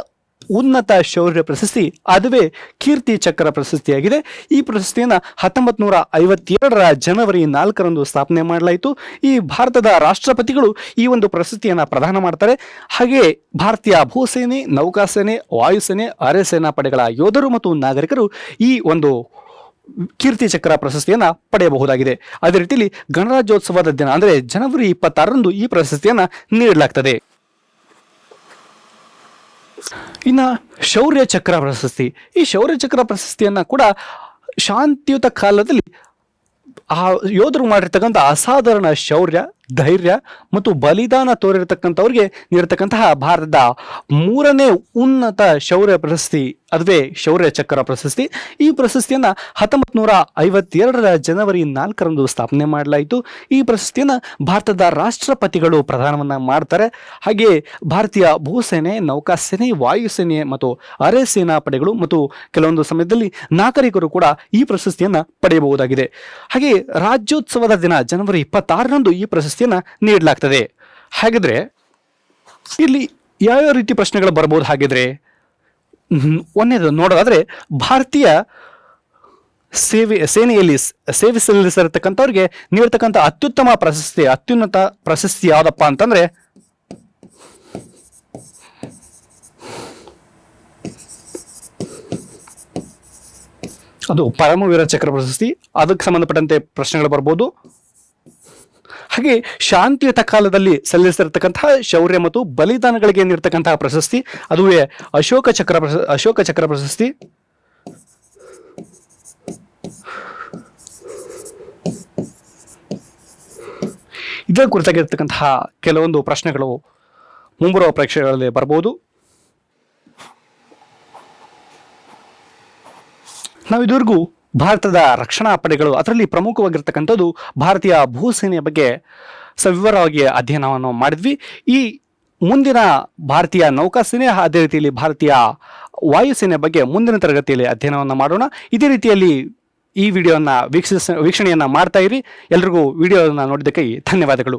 ಉನ್ನತ ಶೌರ್ಯ ಪ್ರಶಸ್ತಿ, ಅದುವೇ ಕೀರ್ತಿ ಚಕ್ರ ಪ್ರಶಸ್ತಿಯಾಗಿದೆ. ಈ ಪ್ರಶಸ್ತಿಯನ್ನು ಹತ್ತೊಂಬತ್ತು ನೂರ ಐವತ್ತೇಳರ ಜನವರಿ ನಾಲ್ಕರಂದು ಸ್ಥಾಪನೆ ಮಾಡಲಾಯಿತು. ಈ ಭಾರತದ ರಾಷ್ಟ್ರಪತಿಗಳು ಈ ಒಂದು ಪ್ರಶಸ್ತಿಯನ್ನು ಪ್ರದಾನ ಮಾಡ್ತಾರೆ. ಹಾಗೆ ಭಾರತೀಯ ಭೂಸೇನೆ, ನೌಕಾಸೇನೆ, ವಾಯುಸೇನೆ ಅರೆ ಸೇನಾ ಪಡೆಗಳ ಯೋಧರು ಮತ್ತು ನಾಗರಿಕರು ಈ ಒಂದು ಕೀರ್ತಿ ಚಕ್ರ ಪ್ರಶಸ್ತಿಯನ್ನು ಪಡೆಯಬಹುದಾಗಿದೆ. ಅದೇ ರೀತಿಯಲ್ಲಿ ಗಣರಾಜ್ಯೋತ್ಸವದ ದಿನ ಅಂದರೆ ಜನವರಿ ಇಪ್ಪತ್ತಾರರಂದು ಈ ಪ್ರಶಸ್ತಿಯನ್ನು ನೀಡಲಾಗ್ತದೆ. ಇನ್ನ ಶೌರ್ಯ ಚಕ್ರ ಪ್ರಶಸ್ತಿ. ಈ ಶೌರ್ಯ ಚಕ್ರ ಪ್ರಶಸ್ತಿಯನ್ನು ಕೂಡ ಶಾಂತಿಯುತ ಕಾಲದಲ್ಲಿ ಆ ಯೋಧರು ಮಾಡಿರ್ತಕ್ಕಂಥ ಅಸಾಧಾರಣ ಶೌರ್ಯ. ಧೈರ್ಯ ಮತ್ತು ಬಲಿದಾನ ತೋರಿರತಕ್ಕಂಥವ್ರಿಗೆ ನೀಡತಕ್ಕಂತಹ ಭಾರತದ ಮೂರನೇ ಉನ್ನತ ಶೌರ್ಯ ಪ್ರಶಸ್ತಿ, ಅದುವೇ ಶೌರ್ಯ ಚಕ್ರ ಪ್ರಶಸ್ತಿ. ಈ ಪ್ರಶಸ್ತಿಯನ್ನ ಹತ್ತೊಂಬತ್ತು ನೂರ ಐವತ್ತೆರಡರ ಜನವರಿ ನಾಲ್ಕರಂದು ಸ್ಥಾಪನೆ ಮಾಡಲಾಯಿತು. ಈ ಪ್ರಶಸ್ತಿಯನ್ನ ಭಾರತದ ರಾಷ್ಟ್ರಪತಿಗಳು ಪ್ರದಾನವನ್ನು ಮಾಡ್ತಾರೆ. ಹಾಗೆ ಭಾರತೀಯ ಭೂಸೇನೆ, ನೌಕಾಸೇನೆ, ವಾಯುಸೇನೆ ಮತ್ತು ಅರೆ ಸೇನಾ ಪಡೆಗಳು ಮತ್ತು ಕೆಲವೊಂದು ಸಮಯದಲ್ಲಿ ನಾಗರಿಕರು ಕೂಡ ಈ ಪ್ರಶಸ್ತಿಯನ್ನ ಪಡೆಯಬಹುದಾಗಿದೆ. ಹಾಗೆ ರಾಜ್ಯೋತ್ಸವದ ದಿನ ಜನವರಿ ಇಪ್ಪತ್ತಾರರಂದು ಈ ಪ್ರಶಸ್ತಿಯನ್ನ ನೀಡಲಾಗ್ತದೆ. ಹಾಗಿದ್ರೆ ಇಲ್ಲಿ ಯಾವ್ಯಾವ ರೀತಿ ಪ್ರಶ್ನೆಗಳು ಬರ್ಬೋದು ಹಾಗಿದ್ರೆ? ಒಂದೇದು ನೋಡೋದಾದ್ರೆ ಭಾರತೀಯ ಸೇವೆ, ಸೇನೆಯಲ್ಲಿ ಸೇವೆ ಸಲ್ಲಿಸಿರ್ತಕ್ಕಂಥವ್ರಿಗೆ ನೀಡ್ತಕ್ಕಂಥ ಅತ್ಯುತ್ತಮ ಪ್ರಶಸ್ತಿ, ಅತ್ಯುನ್ನತ ಪ್ರಶಸ್ತಿ ಯಾವ್ದಪ್ಪ ಅಂತಂದ್ರೆ ಅದು ಪರಮವೀರ ಚಕ್ರ ಪ್ರಶಸ್ತಿ. ಅದಕ್ಕೆ ಸಂಬಂಧಪಟ್ಟಂತೆ ಪ್ರಶ್ನೆಗಳು ಬರ್ಬೋದು. ಹಾಗೆ ಶಾಂತಿಯುತ ಕಾಲದಲ್ಲಿ ಸಲ್ಲಿಸಿರ್ತಕ್ಕಂತಹ ಶೌರ್ಯ ಮತ್ತು ಬಲಿದಾನಗಳಿಗೆ ನೀಡ್ತಕ್ಕಂತಹ ಪ್ರಶಸ್ತಿ, ಅದುವೇ ಅಶೋಕ ಚಕ್ರ ಅಶೋಕ ಚಕ್ರ ಪ್ರಶಸ್ತಿ. ಇದರ ಕುರಿತಾಗಿರ್ತಕ್ಕಂತಹ ಕೆಲವೊಂದು ಪ್ರಶ್ನೆಗಳು ಮುಂಬರುವ ಪರೀಕ್ಷೆಗಳಲ್ಲಿ ಬರಬಹುದು ನಾವು ಇದುವರೆಗೂ ಭಾರತದ ರಕ್ಷಣಾ ಪಡೆಗಳು ಅದರಲ್ಲಿ ಪ್ರಮುಖವಾಗಿರ್ತಕ್ಕಂಥದ್ದು ಭಾರತೀಯ ಭೂಸೇನೆಯ ಬಗ್ಗೆ ಸವಿವರವಾಗಿ ಅಧ್ಯಯನವನ್ನು ಮಾಡಿದ್ವಿ. ಈ ಮುಂದಿನ ಭಾರತೀಯ ನೌಕಾಸೇನೆ, ಅದೇ ರೀತಿಯಲ್ಲಿ ಭಾರತೀಯ ವಾಯುಸೇನೆ ಬಗ್ಗೆ ಮುಂದಿನ ತರಗತಿಯಲ್ಲಿ ಅಧ್ಯಯನವನ್ನು ಮಾಡೋಣ. ಇದೇ ರೀತಿಯಲ್ಲಿ ಈ ವಿಡಿಯೋನ ವೀಕ್ಷಿಸ, ವೀಕ್ಷಣೆಯನ್ನು ಮಾಡ್ತಾ ಇರಿ. ಎಲ್ರಿಗೂ ವಿಡಿಯೋನ ನೋಡಿದ್ದಕ್ಕೆ ಧನ್ಯವಾದಗಳು.